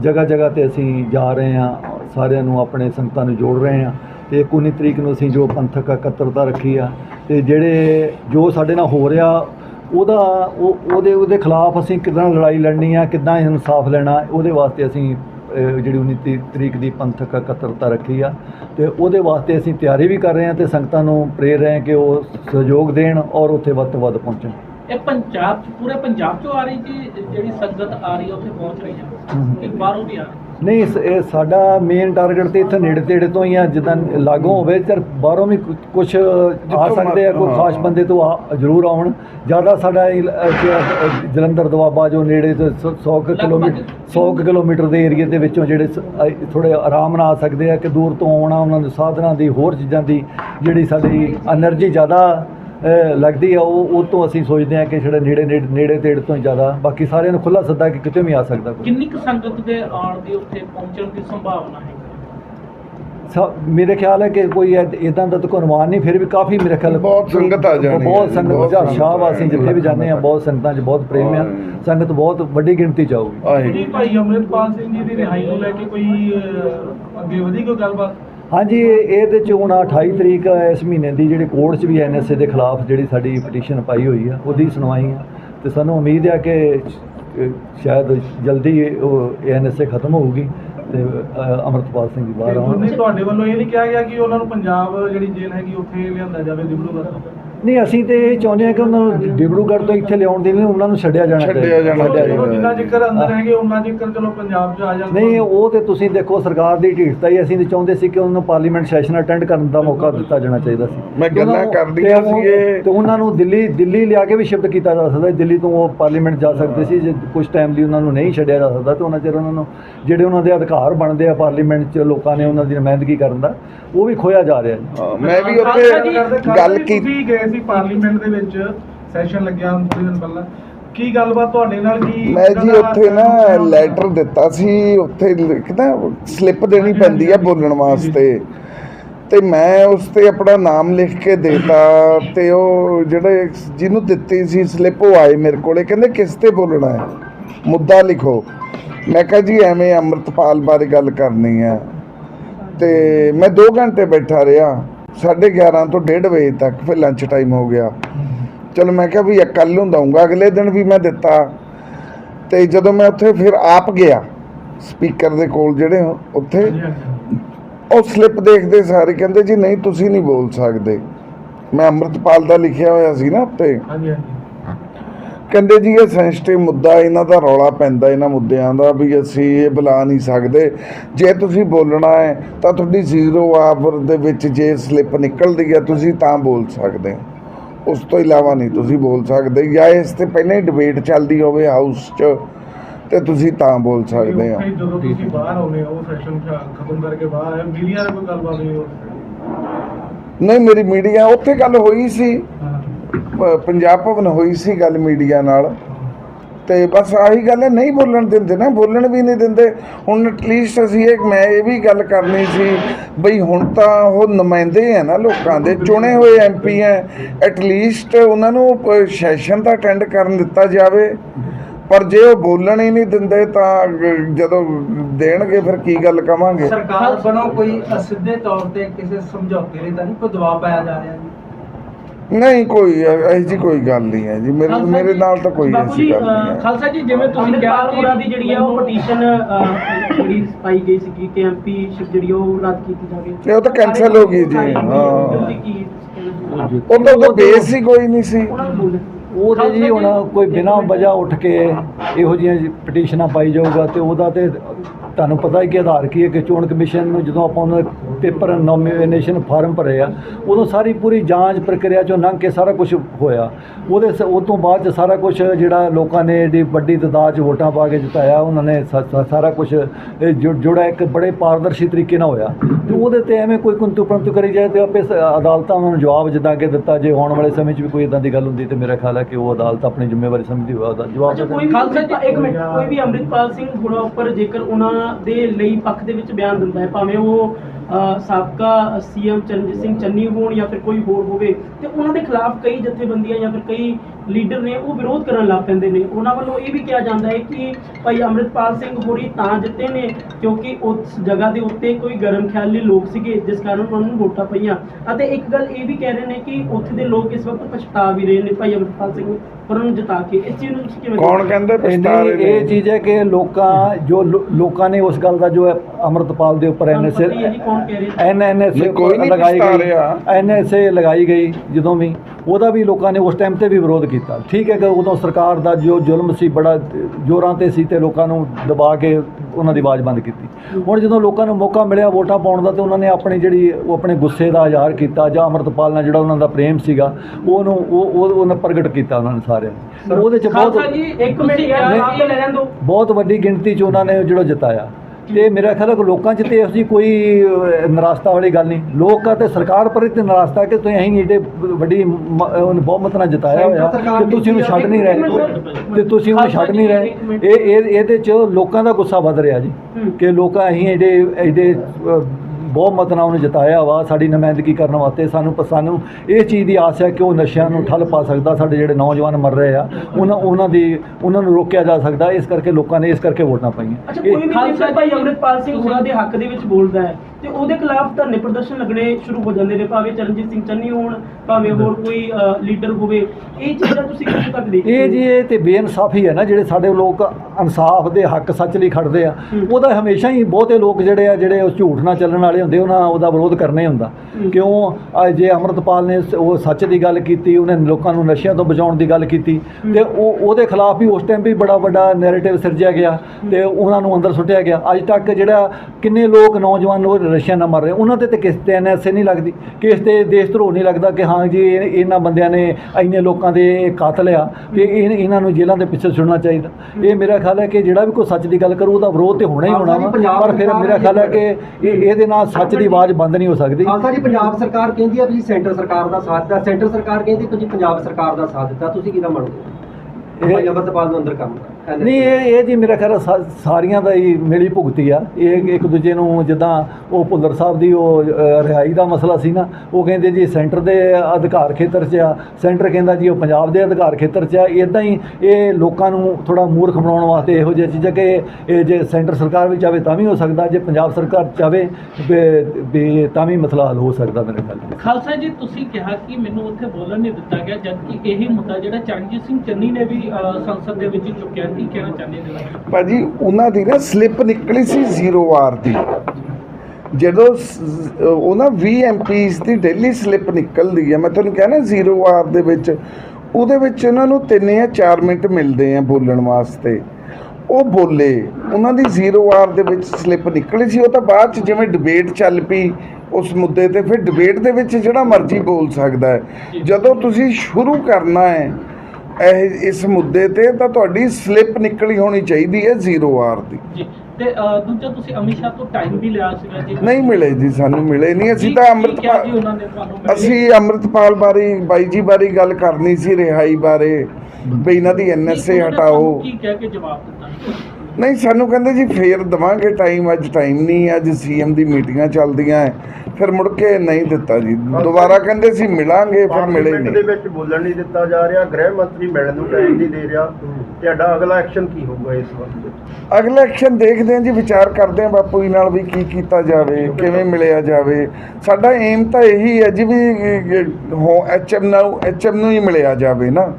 ਜਗ੍ਹਾ ਜਗ੍ਹਾ ਤੇ ਅਸੀਂ ਜਾ ਰਹੇ ਹਾਂ ਸਾਰਿਆਂ ਨੂੰ ਆਪਣੇ ਸੰਗਤਾਂ ਨੂੰ ਜੋੜ ਰਹੇ ਹਾਂ। ਤੇ 19 ਤਰੀਕ ਨੂੰ ਅਸੀਂ ਜੋ ਪੰਥਕ ਇਕੱਤਰਤਾ ਰੱਖੀ ਆ ਤੇ ਜਿਹੜੇ ਜੋ ਸਾਡੇ ਨਾਲ ਹੋ ਰਿਹਾ ਉਹਦਾ ਉਹ ਉਹਦੇ ਉਹਦੇ ਖਿਲਾਫ ਅਸੀਂ ਕਿੱਦਾਂ ਲੜਾਈ ਲੜਨੀ ਆ ਕਿੱਦਾਂ ਇਨਸਾਫ ਲੈਣਾ ਉਹਦੇ ਵਾਸਤੇ ਅਸੀਂ ਜਿਹੜੀ 19 ਤੀ- ਤਰੀਕ ਦੀ ਪੰਥਕ ਇਕੱਤਰਤਾ ਰੱਖੀ ਆ ਤੇ ਉਹਦੇ ਵਾਸਤੇ ਅਸੀਂ ਤਿਆਰੀ ਵੀ ਕਰ ਰਹੇ ਹਾਂ ਤੇ ਸੰਗਤਾਂ ਨੂੰ ਪ੍ਰੇਰ ਰਹੇ ਹਾਂ ਕਿ ਉਹ ਸਹਿਯੋਗ ਦੇਣ ਔਰ ਉੱਥੇ ਵੱਧ ਤੋਂ ਵੱਧ ਪਹੁੰਚਣ। ਇਹ ਪੰਜਾਬ ਪੂਰੇ ਪੰਜਾਬ ਚੋਂ ਆ ਰਹੀ ਜੀ ਜਿਹੜੀ ਸੰਗਤ ਆ ਰਹੀ ਹੈ ਉੱਥੇ ਪਹੁੰਚ ਰਹੀ ਹੈ। ਕਿ ਬਾਹਰੋਂ ਵੀ ਆ ਰਹੀ। ਨਹੀਂ ਸ- ਇਹ ਸਾਡਾ ਮੇਨ ਟਾਰਗੇਟ ਤੇ ਇੱਥੇ ਨੇੜੇ ਤੇੜੇ ਤੋਂ ਹੀ ਆ ਜਿੱਦਾਂ ਲਾਗੋਂ ਹੋਵੇ ਤੇ ਬਾਹਰੋਂ ਵੀ ਕੁਝ ਆ ਸਕਦੇ ਆ ਕੋਈ ਖਾਸ ਬੰਦੇ ਤੋਂ ਆ- ਜ਼ਰੂਰ ਆਉਣ। ਜ਼ਿਆਦਾ ਸਾਡਾ ਜਲੰਧਰ ਦਵਾਬਾ ਜੋ ਨੇੜੇ ਤੋਂ 100 ਕਿਲੋਮੀਟਰ 100 ਕਿਲੋਮੀਟਰ ਦੇ ਏਰੀਏ ਦੇ ਵਿੱਚੋਂ ਜਿਹੜੇ ਥੋੜੇ ਆਰਾਮ ਨਾਲ ਆ ਸਕਦੇ ਆ ਕਿ ਦੂਰ ਤੋਂ ਆਉਣਾ ਉਹਨਾਂ ਦੇ ਸਾਧਨਾਂ ਦੀ ਹੋਰ ਚੀਜ਼ਾਂ ਦੀ ਜਿਹੜੀ ਸਾਡੀ એનર્ਜੀ ਜ਼ਿਆਦਾ ਲੱਗਦੀ ਆ ਉਹ ਉਹ ਤੋਂ ਅਸੀਂ ਸੋਚਦੇ ਆ ਕਿ ਜਿਹੜੇ ਨੇੜੇ ਨੇੜੇ ਤੇੜੇ ਤੋਂ ਜ਼ਿਆਦਾ ਬਾਕੀ ਸਾਰਿਆਂ ਨੂੰ ਖੁੱਲਾ ਸੱਦਾ ਕਿ ਕਿਤੇ ਵੀ ਆ ਸਕਦਾ ਕੋਈ। ਕਿੰਨੀ ਕੁ ਸੰਗਤ ਦੇ ਆਉਣ ਦੀ ਉੱਥੇ ਪਹੁੰਚਣ ਦੀ ਸੰਭਾਵਨਾ ਹੈ? ਸਾ- ਮੇਰੇ ਖਿਆਲ ਹੈ ਕਿ ਕੋਈ ਇਦਾਂ ਦਾ ਤਾਂ ਕੋਈ ਅਨੁਮਾਨ ਨਹੀਂ ਫਿਰ ਵੀ ਕਾਫੀ ਮੇਰੇ ਖਿਆਲ ਬਹੁਤ ਸੰਗਤ ਆ ਜਾਣੀ ਹੈ ਬਹੁਤ ਜੀ, ਸੰਗਤ ਸੰਗਤ ਸ਼ਾਹ ਵਾਸੀ ਜਿੱਥੇ ਵੀ ਜਾਂਦੇ ਆ ਬਹੁਤ ਸੰਗਤਾਂ 'ਚ ਬਹੁਤ ਪ੍ਰੇਮ ਆ। ਹਾਂ। ਸੰਗਤ ਬਹੁਤ ਵੱਡੀ ਗਿਣਤੀ 'ਚ ਆਊਗੀ। ਆਹੀ ਭਾਈ ਅਮਰਿਤਪਾਲ ਸਿੰਘ ਜੀ ਦੀ ਰਿਹਾਈ ਨੂੰ ਲੈ ਕੇ ਕੋਈ ਅੱਗੇ ਵਧੀ ਕੋਈ ਗੱਲਬਾਤ? ਹਾਂਜੀ ਇਹ- ਇਹਦੇ 'ਚ ਹੁਣ 28 ਤਰੀਕ ਇਸ ਮਹੀਨੇ ਦੀ ਜਿਹੜੀ ਕੋਰਟ 'ਚ ਵੀ ਐਨਐਸਏ ਦੇ ਖਿਲਾਫ ਜਿਹੜੀ ਸਾਡੀ ਪਟੀਸ਼ਨ ਪਾਈ ਹੋਈ ਆ ਉਹਦੀ ਸੁਣਵਾਈ ਆ। ਤੇ ਸਾਨੂੰ ਉਮੀਦ ਆ ਕਿ ਸ਼ਾਇਦ ਜਲਦੀ ਉਹ ਐਨਐਸਏ ਖਤਮ ਹੋਊਗੀ ਤੇ ਅਮਰਤਪਾਲ ਸਿੰਘ ਜੀ ਬਾਹਰ ਆਉਣ ਨਹੀਂ ਤੁਹਾਡੇ ਵੱਲੋਂ ਇਹ ਨਹੀਂ ਕਿਹਾ ਗਿਆ ਕਿ ਉਹਨਾਂ ਨੂੰ ਪੰਜਾਬ ਜਿਹੜੀ ਜੇਲ੍ਹ ਹੈਗੀ ਉੱਥੇ ਲਿਆਂਦਾ ਜਾਵੇ ਡਿਬਲੂਗੜ੍ਹ ਤੋਂ ਨਹੀਂ ਅਸੀਂ ਤੇ ਇਹ ਚਾਹੁੰਦੇ ਹਾਂ ਕਿ ਉਹਨਾਂ ਨੂੰ ਡਿਬਰੂਗੜ੍ਹ ਤੋਂ ਇੱਥੇ ਲਿਆਉਣ ਦੀ ਨਹੀਂ ਉਹਨਾਂ ਨੂੰ ਛੱਡਿਆ ਜਾਣਾ ਛੱਡਿਆ ਜਾਣਾ ਚਾਹੀਦਾ। ਜਿੰਨਾ ਚਿਰ ਅੰਦਰ ਹੈਗੇ ਉਹਨਾਂ ਚਿਰ ਚਲੋ ਪੰਜਾਬ 'ਚ ਆ ਜਾਣ ਨਹੀਂ ਉਹ ਤੇ ਤੁਸੀਂ ਦੇਖੋ ਸਰਕਾਰ ਦੀ ਢੀਠਤਾ ਹੀ ਅਸੀਂ ਤੇ ਚਾਹੁੰਦੇ ਸੀ ਕਿ ਉਹਨਾਂ ਨੂੰ ਪਾਰਲੀਮੈਂਟ ਸੈਸ਼ਨ ਅਟੈਂਡ ਕਰਨ ਦਾ ਮੌਕਾ ਦਿੱਤਾ ਜਾਣਾ ਚਾਹੀਦਾ ਸੀ ਮੈਂ ਉਹਨਾਂ ਗੱਲਾਂ ਨੂੰ- ਕਰਦੀਆਂ ਤੇ ਉਹ- ਸੀਗੇ। ਤੇ ਉਹਨਾਂ ਨੂੰ ਦਿੱਲੀ ਦਿੱਲੀ ਲਿਆ ਕੇ ਵੀ ਸ਼ਿਫਟ ਕੀਤਾ ਜਾ ਸਕਦਾ ਸੀ। ਦਿੱਲੀ ਤੋਂ ਉਹ ਪਾਰਲੀਮੈਂਟ ਜਾ ਸਕਦੇ ਸੀ ਜੇ ਕੁਝ ਟਾਈਮ ਲਈ ਉਹਨਾਂ ਨੂੰ ਨਹੀਂ ਛੱਡਿਆ ਜਾ ਸਕਦਾ ਤੇ ਉਹਨਾਂ ਚਿਰ ਉਹਨਾਂ ਨੂੰ ਜਿਹੜੇ ਉਹਨਾਂ ਦੇ ਅਧਿਕਾਰ ਬਣਦੇ ਆ ਪਾਰਲੀਮੈਂਟ 'ਚ ਲੋਕਾਂ ਨੇ ਉਹਨਾਂ ਦੀ ਨੁਮਾਇੰਦਗੀ ਕਰਨ ਦਾ ਉਹ ਵੀ ਖੋਇਆ ਜਾ ਰਿਹਾ ਹਾਂ, ਮੈਂ ਵੀ ਉੱਥੇ ਗੱਲ ਕੀਤੀ ਗਏ ਸੀ ਪਾਰਲੀਮੈਂਟ ਦੇ ਵਿੱਚ ਸੈਸ਼ਨ ਲੱਗਿਆ ਥੋੜੇ ਦਿਨ ਪਹਿਲਾਂ। ਕੀ ਗੱਲਬਾਤ ਤੁਹਾਡੇ ਨਾਲ ਕੀ ਮੈਂ ਜੀ ਉੱਥੇ ਨਾ ਲੈਟਰ ਦਿੱਤਾ ਸੀ ਉੱਥੇ ਲਿਖਦਾ ਸਲਿੱਪ ਦੇਣੀ ਪੈਂਦੀ ਆ ਬੋਲਣ ਵਾਸਤੇ। ਤੇ ਮੈਂ ਉਸ ਤੇ ਆਪਣਾ ਨਾਮ ਲਿਖ ਕੇ ਦੇਤਾ ਤੇ ਉਹ ਜਿਹੜੇ ਜਿਹਨੂੰ ਦਿੱਤੀ ਸੀ ਸਲਿੱਪ ਉਹ ਆਏ ਮੇਰੇ ਕੋਲੇ ਕਹਿੰਦੇ ਕਿਸ ਤੇ ਬੋਲਣਾ ਹੈ? ਮੁੱਦਾ ਲਿਖੋ। ਮੈਂ ਕਿਹਾ ਜੀ ਐਵੇਂ ਅੰਮ੍ਰਿਤਪਾਲ ਬਾਰੇ ਗੱਲ ਕਰਨੀ ਹੈ। ਤੇ ਮੈਂ 2 ਘੰਟੇ ਬੈਠਾ ਰਿਹਾ। 11:30 ਤੋਂ 1:30 ਵਜੇ ਤੱਕ ਫਿਰ ਲੰਚ ਟਾਈਮ ਹੋ ਗਿਆ। ਚਲੋ ਮੈਂ ਕਿਹਾ ਵੀ ਕੱਲ ਨੂੰ ਦਊਂਗਾ, ਅਗਲੇ ਦਿਨ ਵੀ ਮੈਂ ਦਿੱਤਾ। ਤੇ ਜਦੋਂ ਮੈਂ ਉੱਥੇ ਫਿਰ ਆਪ ਗਿਆ ਸਪੀਕਰ ਦੇ ਕੋਲ ਜਿਹੜੇ ਉੱਥੇ, ਉਹ ਸਲਿੱਪ ਦੇਖਦੇ ਸਾਰੇ ਕਹਿੰਦੇ ਜੀ ਨਹੀਂ ਤੁਸੀਂ ਨਹੀਂ ਬੋਲ ਸਕਦੇ। ਮੈਂ ਅੰਮ੍ਰਿਤਪਾਲ ਦਾ ਲਿਖਿਆ ਹੋਇਆ ਸੀ ਨਾ ਉੱਤੇ। ਹਾਂਜੀ ਹਾਂਜੀ। ਕਹਿੰਦੇ ਜੀ ਇਹ ਸੈਂਸਿਟਿਵ ਮੁੱਦਾ ਇਹਨਾਂ ਦਾ ਰੌਲਾ ਪੈਂਦਾ ਇਹਨਾਂ ਮੁੱਦਿਆਂ ਦਾ ਵੀ ਅਸੀਂ ਇਹ ਬੁਲਾ ਨਹੀਂ ਸਕਦੇ। ਜੇ ਤੁਸੀਂ ਬੋਲਣਾ ਹੈ ਤਾਂ ਤੁਹਾਡੀ ਜ਼ੀਰੋ ਆਵਰ ਦੇ ਵਿੱਚ ਜੇ ਸਲਿੱਪ ਨਿਕਲਦੀ ਹੈ ਤੁਸੀਂ ਤਾਂ ਬੋਲ ਸਕਦੇ ਹੋ। ਉਸ ਤੋਂ ਇਲਾਵਾ ਨਹੀਂ ਤੁਸੀਂ ਬੋਲ ਸਕਦੇ ਜਾਂ ਇਸ ਤੇ ਪਹਿਲਾਂ ਹੀ ਡਿਬੇਟ ਚੱਲਦੀ ਹੋਵੇ ਹਾਊਸ 'ਚ ਤੇ ਤੁਸੀਂ ਤਾਂ ਬੋਲ ਸਕਦੇ ਹੋ। ਉੱਥੇ ਜਦੋਂ ਤੁਸੀਂ ਬਾਹਰ ਆਉਨੇ ਹੋ ਸੈਸ਼ਨ ਖਤਮ ਕਰਕੇ ਬਾਹਰ ਆਏ ਮੀਡੀਆ ਨਾਲ ਕੋਈ ਗੱਲਬਾਤ ਨਹੀਂ ਹੋ ਨਹੀਂ ਮੇਰੀ ਮੀਡੀਆ ਉੱਥੇ ਗੱਲ ਹੋਈ ਸੀ। ਪੰਜਾਬ ਭਵਨ ਹੋਈ ਸੀ ਗੱਲ ਮੀਡੀਆ ਨਾਲ। ਤੇ ਬਸ ਆਹੀ ਗੱਲ ਹੈ, ਨਹੀਂ ਬੋਲਣ ਦਿੰਦੇ ਨਾ, ਬੋਲਣ ਵੀ ਨਹੀਂ ਦਿੰਦੇ। ਹੁਣ ਐਟਲੀਸਟ ਅਸੀਂ ਇੱਕ ਮੈਂ ਇਹ ਵੀ ਗੱਲ ਕਰਨੀ ਸੀ ਬਈ ਹੁਣ ਤਾਂ ਉਹ ਨੁਮਾਇੰਦੇ ਆ ਨਾ ਲੋਕਾਂ ਦੇ, ਚੁਣੇ ਹੋਏ ਐਮਪੀ ਐ ਐਟਲੀਸਟ ਉਹਨਾਂ ਨੂੰ ਸੈਸ਼ਨ ਤਾਂ ਅਟੈਂਡ ਕਰਨ ਦਿੱਤਾ ਜਾਵੇ। ਪਰ ਜੇ ਉਹ ਬੋਲਣ ਹੀ ਨਹੀਂ ਦਿੰਦੇ ਤਾਂ ਜਦੋਂ ਦੇਣਗੇ ਫਿਰ ਕੀ ਗੱਲ ਕਵਾਂਗੇ? ਸਰਕਾਰ ਵੱਲੋਂ ਕੋਈ ਸਿੱਧੇ ਤੌਰ ਤੇ ਕਿਸੇ ਸਮਝੌਤੇ ਲਈ ਤਾਂ ਨਹੀਂ ਕੋਈ ਦਬਾਅ ਪਾਇਆ ਜਾ ਰਿਹਾ ਜੀ? ਨਹੀਂ ਕੋਈ ਜੀ ਕੋਈ ਗੱਲ ਨਹੀਂ ਹੈ ਜੀ। ਮੇਰੇ ਖਾਲਸਾ ਮੇਰੇ ਜੀ, ਨਾਲ ਤਾਂ ਕੋਈ ਬਾਪੂ ਐਸੀ ਜੀ, ਗੱਲ ਨਹੀਂ ਅਹ, ਹੈ। ਖਾਲਸਾ ਜੀ ਜਿਵੇਂ ਤੁਸੀਂ ਕਿਹਾ ਅੰਮ੍ਰਿਤਪਾਲ ਕਿ ਹੋਰਾਂ ਦੀ ਜਿਹੜੀ ਹੈ ਉਹ ਪਟੀਸ਼ਨ ਜਿਹੜੀ ਪਾਈ ਗਈ ਸੀ ਕਿ ਐਮਪੀ ਸ਼ਿਪ ਜਿਹੜੀ ਆ ਉਹ ਰੱਦ ਕੀਤੀ ਜਾਵੇ। ਇਹ ਉਹ ਤਾਂ cancel ਹੋ ਗਈ ਜੀ, ਹਾਂ। ਤੁਸੀਂ ਕੀ ਕਹਿਣਾ ਚਾਹੁੰਦੇ ਹੋ? ਉਦੋਂ ਤਾਂ ਬੇਸ ਹੀ ਕੋਈ ਨਹੀਂ ਸੀ। ਉਹਨਾਂ ਨੂੰ ਬੋਲੇ ਉਹ ਤੇ ਜੀ ਹੁਣ ਕੋਈ ਬਿਨਾਂ ਵਜ੍ਹਾ ਉੱਠ ਕੇ ਇਹੋ ਜਿਹੀਆਂ ਪਟੀਸ਼ਨਾਂ ਪਾਈ ਜਾਊਗਾ ਤੇ ਉਹਦਾ ਤੇ ਤੁਹਾਨੂੰ ਪਤਾ ਹੀ ਕਿ ਆਧਾਰ ਕੀ ਹੈ ਕਿ ਚੋਣ ਕਮਿਸ਼ਨ ਨੂੰ ਜਦੋਂ ਆਪਾਂ ਉਹਨਾਂ ਦੇ ਪੇਪਰ ਨੋਮੀਨੇਸ਼ਨ ਫਾਰਮ ਭਰੇ ਆ ਉਦੋਂ ਸਾਰੀ ਪੂਰੀ ਜਾਂਚ ਪ੍ਰਕਿਰਿਆ ਚੋਂ ਲੰਘ ਕੇ ਸਾਰਾ ਕੁਝ ਹੋਇਆ। ਉਹਦੇ ਸ- ਉਹ ਤੋਂ ਬਾਅਦ 'ਚ ਸਾਰਾ ਕੁਝ ਜਿਹੜਾ ਲੋਕਾਂ ਨੇ ਏਡੀ ਵੱਡੀ ਤਾਦਾਦ 'ਚ ਵੋਟਾਂ ਪਾ ਕੇ ਜਿਤਾਇਆ ਉਹਨਾਂ ਨੇ ਸ- ਸ- ਸਾਰਾ ਕੁਝ ਜੁੜਾ ਇੱਕ ਬੜੇ ਪਾਰਦਰਸ਼ੀ ਤਰੀਕੇ ਨਾਲ ਹੋਇਆ। ਤੇ ਉਹਦੇ ਤੇ ਐਵੇਂ ਕੋਈ ਕੁੰਤੂ ਪ੍ਰੰਤੂ ਕਰੀ ਜਾਏ ਤੇ ਆਪੇ ਸ- ਅਦਾਲਤਾਂ ਉਹਨਾਂ ਨੂੰ ਜਵਾਬ ਜਿੱਦਾਂ ਕਿ ਦਿੱਤਾ ਜੇ ਆਉਣ ਵਾਲੇ ਸਮੇਂ 'ਚ ਵੀ ਕੋਈ ਇਦਾਂ ਦੀ ਗੱਲ ਹੁੰਦੀ ਤੇ ਮੇਰਾ ਖਿਆਲ ਹੈ ਕਿ ਉਹ ਅਦਾਲਤ ਆਪਣੀ ਜ਼ਿੰਮੇਵਾਰੀ ਸਮਝਦੀ ਹੋਇਆ ਉਹਦਾ ਜਵਾਬ ਅੱਛਾ ਦੇ ਕੋਈ ਵੀ ਖਾਲਸਾ ਜੀ, ਇੱਕ ਮਿੰਟ ਕੋਈ ਵੀ ਅੰਮ੍ਰਿਤਪਾਲ ਸਿੰਘ ਹੁਣਾ ਉੱਪਰ ਜੇਕਰ ਉਹਨਾਂ ਦੇ ਲਈ ਪੱਖ ਦੇ ਵਿੱਚ ਬਿਆਨ ਦਿੰਦਾ ਹੈ ਭਾਵੇਂ ਉਹ ਸਾਬਕਾ ਸੀਐਮ ਚਰਨਜੀਤ ਸਿੰਘ ਚੰਨੀ ਹੋਣ ਜਾਂ ਫਿਰ ਕੋਈ ਹੋਰ ਹੋਵੇ ਤੇ ਉਹਨਾਂ ਦੇ ਖਿਲਾਫ ਕਈ ਜਥੇਬੰਦੀਆਂ ਜਾਂ ਫਿਰ ਕਈ ਲੀਡਰ ਨੇ ਉਹ ਵਿਰੋਧ ਕਰਨ ਲੱਗ ਪੈਂਦੇ ਨੇ। ਉਹਨਾਂ ਵੱਲੋਂ ਇਹ ਵੀ ਕਿਹਾ ਜਾਂਦਾ ਹੈ ਕਿ ਭਾਈ ਅੰਮ੍ਰਿਤਪਾਲ ਸਿੰਘ ਹੋਰੀ ਤਾਂ ਜਿੱਤੇ ਨੇ ਕਿਉਂਕਿ ਉਸ ਜਗ੍ਹਾ ਦੇ ਉੱਤੇ ਕੋਈ ਗਰਮ ਖਿਆਲੀ ਲੋਕ ਸੀਗੇ ਜਿਸ ਕਾਰਨ ਉਹਨਾਂ ਨੂੰ ਵੋਟਾਂ ਪਈਆਂ। ਅਤੇ ਇੱਕ ਗੱਲ ਇਹ ਵੀ ਕਹਿ ਰਹੇ ਨੇ ਕਿ ਉੱਥੇ ਦੇ ਲੋਕ ਇਸ ਵਕਤ ਪਛਤਾ ਵੀ ਰਹੇ ਨੇ ਭਾਈ ਅੰਮ੍ਰਿਤਪਾਲ ਸਿੰਘ ਹੋਰਾਂ ਨੂੰ ਜਿਤਾ ਕੇ। ਇਸ ਚੀਜ਼ ਨੂੰ ਤੁਸੀਂ ਕਿਵੇਂ ਕੌਣ ਕਹਿੰਦੇ ਇਹ ਪਛਤਾ ਰਹੇ ਨਹੀਂ, ਇਹ ਨੇ ਚੀਜ਼ ਹੈ ਕਿ ਲੋਕਾਂ ਜੋ ਲੋਕਾਂ ਨੇ ਉਸ ਗੱਲ ਦਾ ਜੋ ਹੈ ਅਮਰਤਪਾਲ ਦੇ ਉੱਪਰ ਐਨਐਸਏ ਕੌਣ ਕਹਿ ਰਿਹਾ ਐਨਐਨਐਸਏ ਨਹੀਂ, ਕੋਈ ਨਹੀਂ ਲਗਾਈ ਪਛਤਾ ਗਈ। ਰਿਹਾ। ਐਨਐਸਏ ਲਗਾਈ ਗਈ ਜਦੋਂ ਵੀ। ਉਹਦਾ ਵੀ ਲੋਕਾਂ ਨੇ ਉਸ ਟਾਈਮ ਤੇ ਵੀ ਵਿਰੋਧ ਕੀਤਾ। ਠੀਕ ਹੈ ਕਿ ਉਦੋਂ ਸਰਕਾਰ ਦਾ ਜੋ ਜ਼ੁਲਮ ਸੀ ਬੜਾ ਜ਼ੋਰਾਂ ਤੇ ਸੀ ਤੇ ਲੋਕਾਂ ਨੂੰ ਦਬਾ ਕੇ ਉਹਨਾਂ ਦੀ ਆਵਾਜ਼ ਬੰਦ ਕੀਤੀ। ਹੁਣ ਜਦੋਂ ਲੋਕਾਂ ਨੂੰ ਮੌਕਾ ਮਿਲਿਆ ਵੋਟਾਂ ਪਾਉਣ ਦਾ ਤੇ ਉਹਨਾਂ ਨੇ ਆਪਣੀ ਜਿਹੜੀ ਉਹ ਆਪਣੇ ਗੁੱਸੇ ਦਾ ਇਜ਼ਹਾਰ ਕੀਤਾ ਜਾਂ ਅਮਰਤਪਾਲ ਨਾਲ ਜਿਹੜਾ ਉਹਨਾਂ ਦਾ ਪ੍ਰੇਮ ਸੀਗਾ ਉਹਨੂੰ ਉਹ ਉਹ ਉਹਨਾਂ ਪ੍ਰਗਟ ਕੀਤਾ ਉਹਨਾਂ ਨੇ ਸਾਰਿਆਂ ਨੇ। ਉਹਦੇ ਚ ਬਹੁਤ ਖਾਲਸਾ ਜੀ ਇੱਕ ਮਿੰਟ ਯਾਰ ਨਹੀਂ। ਆਪ ਤੇ ਲੈ ਲੈਣ ਦਿਓ। ਬਹੁਤ ਵੱਡੀ ਗਿਣਤੀ 'ਚ ਉਹਨਾਂ ਨੇ ਜਿਹੜਾ ਜਿਤਾਇਆ। ਤੇ ਮੇਰਾ ਖਿਆਲ ਹੈ ਕਿ ਲੋਕਾਂ 'ਚ ਤੇ ਅਸੀਂ ਕੋਈ ਨਿਰਾਸ਼ਤਾ ਵਾਲੀ ਗੱਲ ਨਹੀਂ। ਲੋਕ ਤੇ ਸਰਕਾਰ ਪਰ ਤੇ ਨਿਰਾਸ਼ਤਾ ਕਿ ਤੁਸੀਂ ਅਸੀਂ ਏਡੇ ਵੱਡੀ ਬਹੁਮਤ ਨਾਲ ਜਿਤਾਇਆ ਹੋਇਆ ਤੇ ਤੁਸੀਂ ਉਹਨੂੰ ਛੱਡ ਨਹੀਂ ਰਹੇ। ਤੇ ਤੁਸੀਂ ਉਹਨੂੰ ਛੱਡ ਨਹੀਂ ਰਹੇ। ਇਹ ਇਹ ਇਹਦੇ 'ਚ ਲੋਕਾਂ ਦਾ ਗੁੱਸਾ ਵੱਧ ਰਿਹਾ ਜੀ ਕਿ ਲੋਕਾਂ ਅਸੀਂ ਏਡੇ ਅਹ, ਬਹੁਮਤ ਨਾਲ ਉਹਨੂੰ ਜਿਤਾਇਆ ਵਾ ਸਾਡੀ ਨੁਮਾਇੰਦਗੀ ਕਰਨ ਵਾਸਤੇ ਸਾਨੂੰ ਸਾਨੂੰ ਇਹ ਚੀਜ਼ ਦੀ ਆਸ ਹੈ ਕਿ ਉਹ ਨਸ਼ਿਆਂ ਨੂੰ ਠੱਲ ਪਾ ਸਕਦਾ ਸਾਡੇ ਜਿਹੜੇ ਨੌਜਵਾਨ ਮਰ ਰਹੇ ਆ ਉਹਨਾਂ ਉਹਨਾਂ ਦੀ ਉਹਨਾਂ ਨੂੰ ਰੋਕਿਆ ਜਾ ਸਕਦਾ ਇਸ ਕਰਕੇ ਲੋਕਾਂ ਨੇ ਇਸ ਕਰਕੇ ਵੋਟਾਂ ਪਾਈਆਂ। ਅੱਛਾ ਕੋਈ ਵੀ ਖਾਲਸਾ ਭਾਈ ਅੰਮ੍ਰਿਤਪਾਲ ਸਿੰਘ ਹੋਰਾਂ ਦੇ ਹੱਕ ਦੇ ਵਿੱਚ ਬੋਲਦਾ ਹੈ। ਤੇ ਉਹਦੇ ਖਿਲਾਫ ਧਰਨੇ ਪ੍ਰਦਰਸ਼ਨ ਲੱਗਣੇ ਸ਼ੁਰੂ ਹੋ ਜਾਂਦੇ ਨੇ ਭਾਵੇਂ ਚਰਨਜੀਤ ਸਿੰਘ ਚੰਨੀ ਹੋਣ ਭਾਵੇਂ ਹੋਰ ਕੋਈ ਲੀਡਰ ਹੋਵੇ। ਇਹ ਚੀਜ਼ਾਂ ਤੁਸੀਂ ਕਿੱਥੇ ਤੱਕ ਦੇਖਦੇ ਇਹ ਜੀ ਇਹ ਤੇ ਬੇਇਨਸਾਫੀ ਹੈ ਨਾ ਜਿਹੜੇ ਸਾਡੇ ਲੋਕ ਇਨਸਾਫ ਦੇ ਹੱਕ ਸੱਚ ਲਈ ਖੜਦੇ ਆ। ਉਹਦਾ ਹਮੇਸ਼ਾ ਹੀ ਬਹੁਤੇ ਲੋਕ ਜਿਹੜੇ ਆ ਜਿਹੜੇ ਝੂਠ ਨਾਲ ਚੱਲਣ ਵਾਲੇ ਹੁੰਦੇ ਉਹਨਾਂ ਉਹਦਾ ਵਿਰੋਧ ਕਰਨਾ ਹੁੰਦਾ। ਕਿਉਂ? ਜੇ ਅਮਰਤਪਾਲ ਨੇ ਉਹ ਸੱਚ ਦੀ ਗੱਲ ਕੀਤੀ ਉਹਨੇ ਲੋਕਾਂ ਨੂੰ ਨਸ਼ਿਆਂ ਤੋਂ ਬਚਾਉਣ ਦੀ ਗੱਲ ਕੀਤੀ ਤੇ ਉਹ ਉਹਦੇ ਖਿਲਾਫ ਵੀ ਉਸ ਟਾਈਮ ਵੀ ਬੜਾ ਵੱਡਾ ਨੈਰੇਟਿਵ ਸਿਰਜਿਆ ਗਿਆ ਤੇ ਉਹਨਾਂ ਨੂੰ ਅੰਦਰ ਸੁੱਟਿਆ ਗਿਆ। ਅੱਜ ਤੱਕ ਜਿਹੜਾ ਕਿੰਨੇ ਲੋਕ ਨੌਜਵਾਨ ਉਹ ਨਸ਼ਿਆਂ ਨਾਲ ਮਰ ਰਹੇ। ਉਹਨਾਂ ਤੇ ਤੇ ਕਿਸ ਤੇ ਐਨਐਸਏ ਨਹੀਂ ਲੱਗਦੀ। ਕਿਸ ਤੇ ਦੇਸ਼ ਧਰੋਹ ਨਹੀਂ ਲੱਗਦਾ ਕਿ ਹਾਂ ਜੀ ਇਹ- ਇਹਨਾਂ ਬੰਦਿਆਂ ਨੇ ਇੰਨੇ ਲੋਕਾਂ ਦੇ ਕਾਤਲ ਆ ਤੇ ਇਹ ਇਹਨਾਂ ਨੂੰ ਜੇਲ੍ਹਾਂ ਦੇ ਪਿੱਛੇ ਛੁੱਟਣਾ ਚਾਹੀਦਾ। ਇਹ ਮੇਰਾ ਖਿਆਲ ਹੈ ਕਿ ਜਿਹੜਾ ਵੀ ਕੋਈ ਸੱਚ ਦੀ ਗੱਲ ਕਰੂ ਉਹਦਾ ਵਿਰੋਧ ਤੇ ਹੋਣਾ ਹੀ ਹੋਣਾ ਵਾ। ਪਰ ਫਿਰ ਮੇਰਾ ਖਿਆਲ ਹੈ ਕਿ ਇਹ ਇਹਦੇ ਨਾਲ ਸੱਚ ਦੀ ਆਵਾਜ਼ ਬੰਦ ਨਹੀਂ ਹੋ ਸਕਦੀ। ਖਾਲਸਾ ਜੀ ਪੰਜਾਬ ਸਰਕਾਰ ਕਹਿੰਦੀ ਆ ਵੀ ਸੈਂਟਰ ਸਰਕਾਰ ਦਾ ਸਾਥ ਦਿੱਤਾ। ਸੈਂਟਰ ਸਰਕਾਰ ਕਹਿੰਦੀ ਕਿ ਜੀ ਪੰਜਾਬ ਸਰਕਾਰ ਦਾ ਸਾਥ ਦਿੱਤਾ। ਤੁਸੀਂ ਕਿਹਦਾ ਮੰਨਦੇ ਹੋ? ਇਹ- ਭਾਈ ਅੰਮ੍ਰਿਤਪਾਲ ਨੂੰ ਅੰਦਰ ਕੰਮ ਨਹੀਂ, ਇਹ ਇਹ ਜੀ ਮੇਰਾ ਖਿਆਲ ਹੈ ਸਾਰੀਆਂ ਦਾ ਹੀ ਮਿਲੀ ਭੁਗਤੀ ਆ। ਇਹ ਇੱਕ ਦੂਜੇ ਨੂੰ ਜਿੱਦਾਂ ਉਹ ਭੁੱਲਰ ਸਾਹਿਬ ਦੀ ਉਹ ਰਿਹਾਈ ਦਾ ਮਸਲਾ ਸੀ ਨਾ, ਉਹ ਕਹਿੰਦੇ ਜੀ ਸੈਂਟਰ ਦੇ ਅਧਿਕਾਰ ਖੇਤਰ 'ਚ ਆ। ਸੈਂਟਰ ਕਹਿੰਦਾ ਜੀ ਉਹ ਪੰਜਾਬ ਦੇ ਅਧਿਕਾਰ ਖੇਤਰ 'ਚ ਆ। ਇਦਾਂ ਹੀ ਇਹ ਲੋਕਾਂ ਨੂੰ ਥੋੜਾ ਮੂਰਖ ਬਣਾਉਣ ਵਾਸਤੇ ਇਹੋ ਜਿਹੀ ਚੀਜ਼ਾਂ ਕਿ ਇਹ ਜੇ ਸੈਂਟਰ ਸਰਕਾਰ ਵੀ ਚਾਵੇ ਤਾਂ ਵੀ ਹੋ ਸਕਦਾ, ਜੇ ਪੰਜਾਬ ਸਰਕਾਰ ਚਾਵੇ ਵੀ- ਤਾਂ ਵੀ ਮਸਲਾ ਹੱਲ ਹੋ ਸਕਦਾ ਮੇਰੇ ਖਿਆਲ ਖਾਲਸਾ ਜੀ, ਤੁਸੀਂ ਕਿਹਾ ਕਿ ਮੈਨੂੰ ਉੱਥੇ ਬੋਲਣ ਨਹੀਂ ਦਿੱਤਾ ਗਿਆ, ਜਦਕਿ ਇਹੀ ਮੁੱਦਾ ਜਿਹੜਾ ਚਰਨਜੀਤ ਸਿੰਘ ਚੰਨੀ ਨੇ ਵੀ ਸੰਸਦ ਦੇ ਵਿੱਚ ਚੁੱਕਿਆ ਕੀ ਕਹਿਣਾ ਚਾਹੁੰਦੇ ਨੇ ਭਾਜੀ ਉਹਨਾਂ ਦੀ ਨਾ ਸਲਿੱਪ ਨਿਕਲੀ ਸੀ ਜ਼ੀਰੋ ਵਾਰ ਦੀ। ਜਦੋਂ ਸ- ਉਹਨਾਂ 20 ਐਮਪੀਸ ਦੀ ਡੇਲੀ ਸਲਿੱਪ ਨਿਕਲਦੀ ਹੈ ਮੈਂ ਤੁਹਾਨੂੰ ਕਿਹਾ ਨਾ ਜ਼ੀਰੋ ਵਾਰ ਦੇ ਵਿੱਚ ਉਹਦੇ ਵਿੱਚ ਉਹਨਾਂ ਨੂੰ 3 ਜਾਂ 4 ਮਿੰਟ ਮਿਲਦੇ ਆ ਬੋਲਣ ਵਾਸਤੇ। ਉਹ ਬੋਲੇ ਉਹਨਾਂ ਦੀ ਜ਼ੀਰੋ ਆਰ ਦੇ ਵਿੱਚ ਸਲਿੱਪ ਨਿਕਲੀ ਸੀ ਉਹ ਤਾਂ ਬਾਅਦ ਚ ਜਿਵੇਂ ਡਿਬੇਟ ਚੱਲ ਪਈ ਉਸ ਮੁੱਦੇ ਤੇ ਫਿਰ ਡਿਬੇਟ ਦੇ ਵਿੱਚ ਜਿਹੜਾ ਮਰਜ਼ੀ ਬੋਲ ਸਕਦਾ ਹੈ। ਜਦੋਂ ਤੁਸੀਂ ਸ਼ੁਰੂ ਕਰਨਾ ਹੈ ਇਹ ਇਸ ਮੁੱਦੇ ਤੇ ਤਾਂ ਤੁਹਾਡੀ ਸਲਿੱਪ ਨਿਕਲੀ ਹੋਣੀ ਚਾਹੀਦੀ ਹੈ ਜ਼ੀਰੋ ਆਰ ਦੀ। ਜੀ ਤੇ ਦੂਜਾ ਤੁਸੀਂ ਅਮਿਤ ਸ਼ਾਹ ਤੋਂ ਟਾਈਮ ਵੀ ਲਿਆ ਸੀਗਾ ਜੀ। ਨਹੀਂ ਮਿਲੇ ਜੀ ਸਾਨੂੰ ਮਿਲੇ ਨਹੀਂ। ਅਸੀਂ ਤਾਂ ਕਿਹਾ ਜੀ ਅੰਮ੍ਰਿਤਪਾਲ ਉਹਨਾਂ ਨੇ ਤੁਹਾਨੂੰ ਮਿਲੇ? ਅਸੀਂ ਅੰਮ੍ਰਿਤਪਾਲ ਬਾਰੇ ਬਾਈ ਜੀ ਬਾਰੇ ਗੱਲ ਕਰਨੀ ਸੀ ਰਿਹਾਈ ਬਾਰੇ। ਵੀ ਇਹਨਾਂ ਦੀ ਐਨਐਸਏ ਉਹਨਾਂ ਹਟਾਓ। ਕੀ ਕਹਿ ਕੇ ਜਵਾਬ ਦਿੱਤਾ? ਨਹੀਂ ਸਾਨੂੰ ਕਹਿੰਦੇ ਜੀ ਫੇਰ ਦਵਾਂਗੇ ਟਾਈਮ ਅੱਜ ਟਾਈਮ ਨਹੀਂ ਅੱਜ ਸੀਐਮ ਦੀ ਮੀਟਿੰਗਾਂ ਚੱਲਦੀਆਂ ਹੈ। ਫਿਰ ਮੁੜ ਕੇ ਨਹੀਂ ਦਿੱਤਾ ਜੀ। ਦੁਬਾਰਾ ਕਹਿੰਦੇ ਸੀ ਮਿਲਾਂਗੇ ਫਿਰ ਮਿਲੇ ਪਾਰਲੀਮੈਂਟ ਦੇ ਨਹੀਂ। ਵਿੱਚ ਬੋਲਣ ਨਹੀਂ ਦਿੱਤਾ ਜਾ ਰਿਹਾ ਗ੍ਰਹਿ ਮੰਤਰੀ ਮਿਲਣ ਨੂੰ ਟਾਈਮ ਨਹੀਂ ਦੇ ਰਿਹਾ। ਤੁਹਾਡਾ ਅਗਲਾ ਐਕਸ਼ਨ ਕੀ ਹੋਊਗਾ ਇਸ ਵਕਤ? ਅਗਲਾ ਐਕਸ਼ਨ ਦੇਖਦੇ ਹਾਂ ਜੀ ਵਿਚਾਰ ਕਰਦੇ ਹਾਂ ਬਾਪੂ ਜੀ ਨਾਲ ਵੀ ਕੀ ਕੀਤਾ ਜਾਵੇ ਕਿਵੇਂ ਮਿਲਿਆ ਜਾਵੇ। ਸਾਡਾ ਏਮ ਤਾਂ ਇਹੀ ਹੈ ਜੀ ਵੀ ਹੋ ਐਚਐਮ ਨੂੰ ਐਚਐਮ ਨੂੰ ਹੀ ਮਿਲਿਆ ਜਾਵੇ ਨਾ।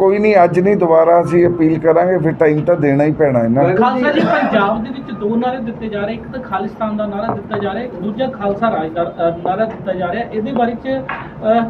ਕੋਈ ਨਹੀਂ ਅੱਜ ਨਹੀਂ ਦੁਬਾਰਾ ਅਸੀਂ ਅਪੀਲ ਕਰਾਂਗੇ ਫਿਰ ਟਾਈਮ ਤਾਂ ਦੇਣਾ ਹੀ ਪੈਣਾ ਇਹਨਾਂ ਨੂੰ। ਖਾਲਸਾ ਜੀ ਪੰਜਾਬ ਦੇ ਵਿੱਚ ਦੋ ਨਾਰੇ ਦਿੱਤੇ ਜਾ ਰਹੇ ਇੱਕ ਤਾਂ ਖਾਲਿਸਤਾਨ ਦਾ ਨਾਰਾ ਦਿੱਤਾ ਜਾ ਰਿਹਾ ਦੂਜਾ ਖਾਲਸਾ ਰਾਜ ਦਾ ਨਾਰਾ ਦਿੱਤਾ ਜਾ ਰਿਹਾ। ਇਹਦੇ ਬਾਰੇ ਚ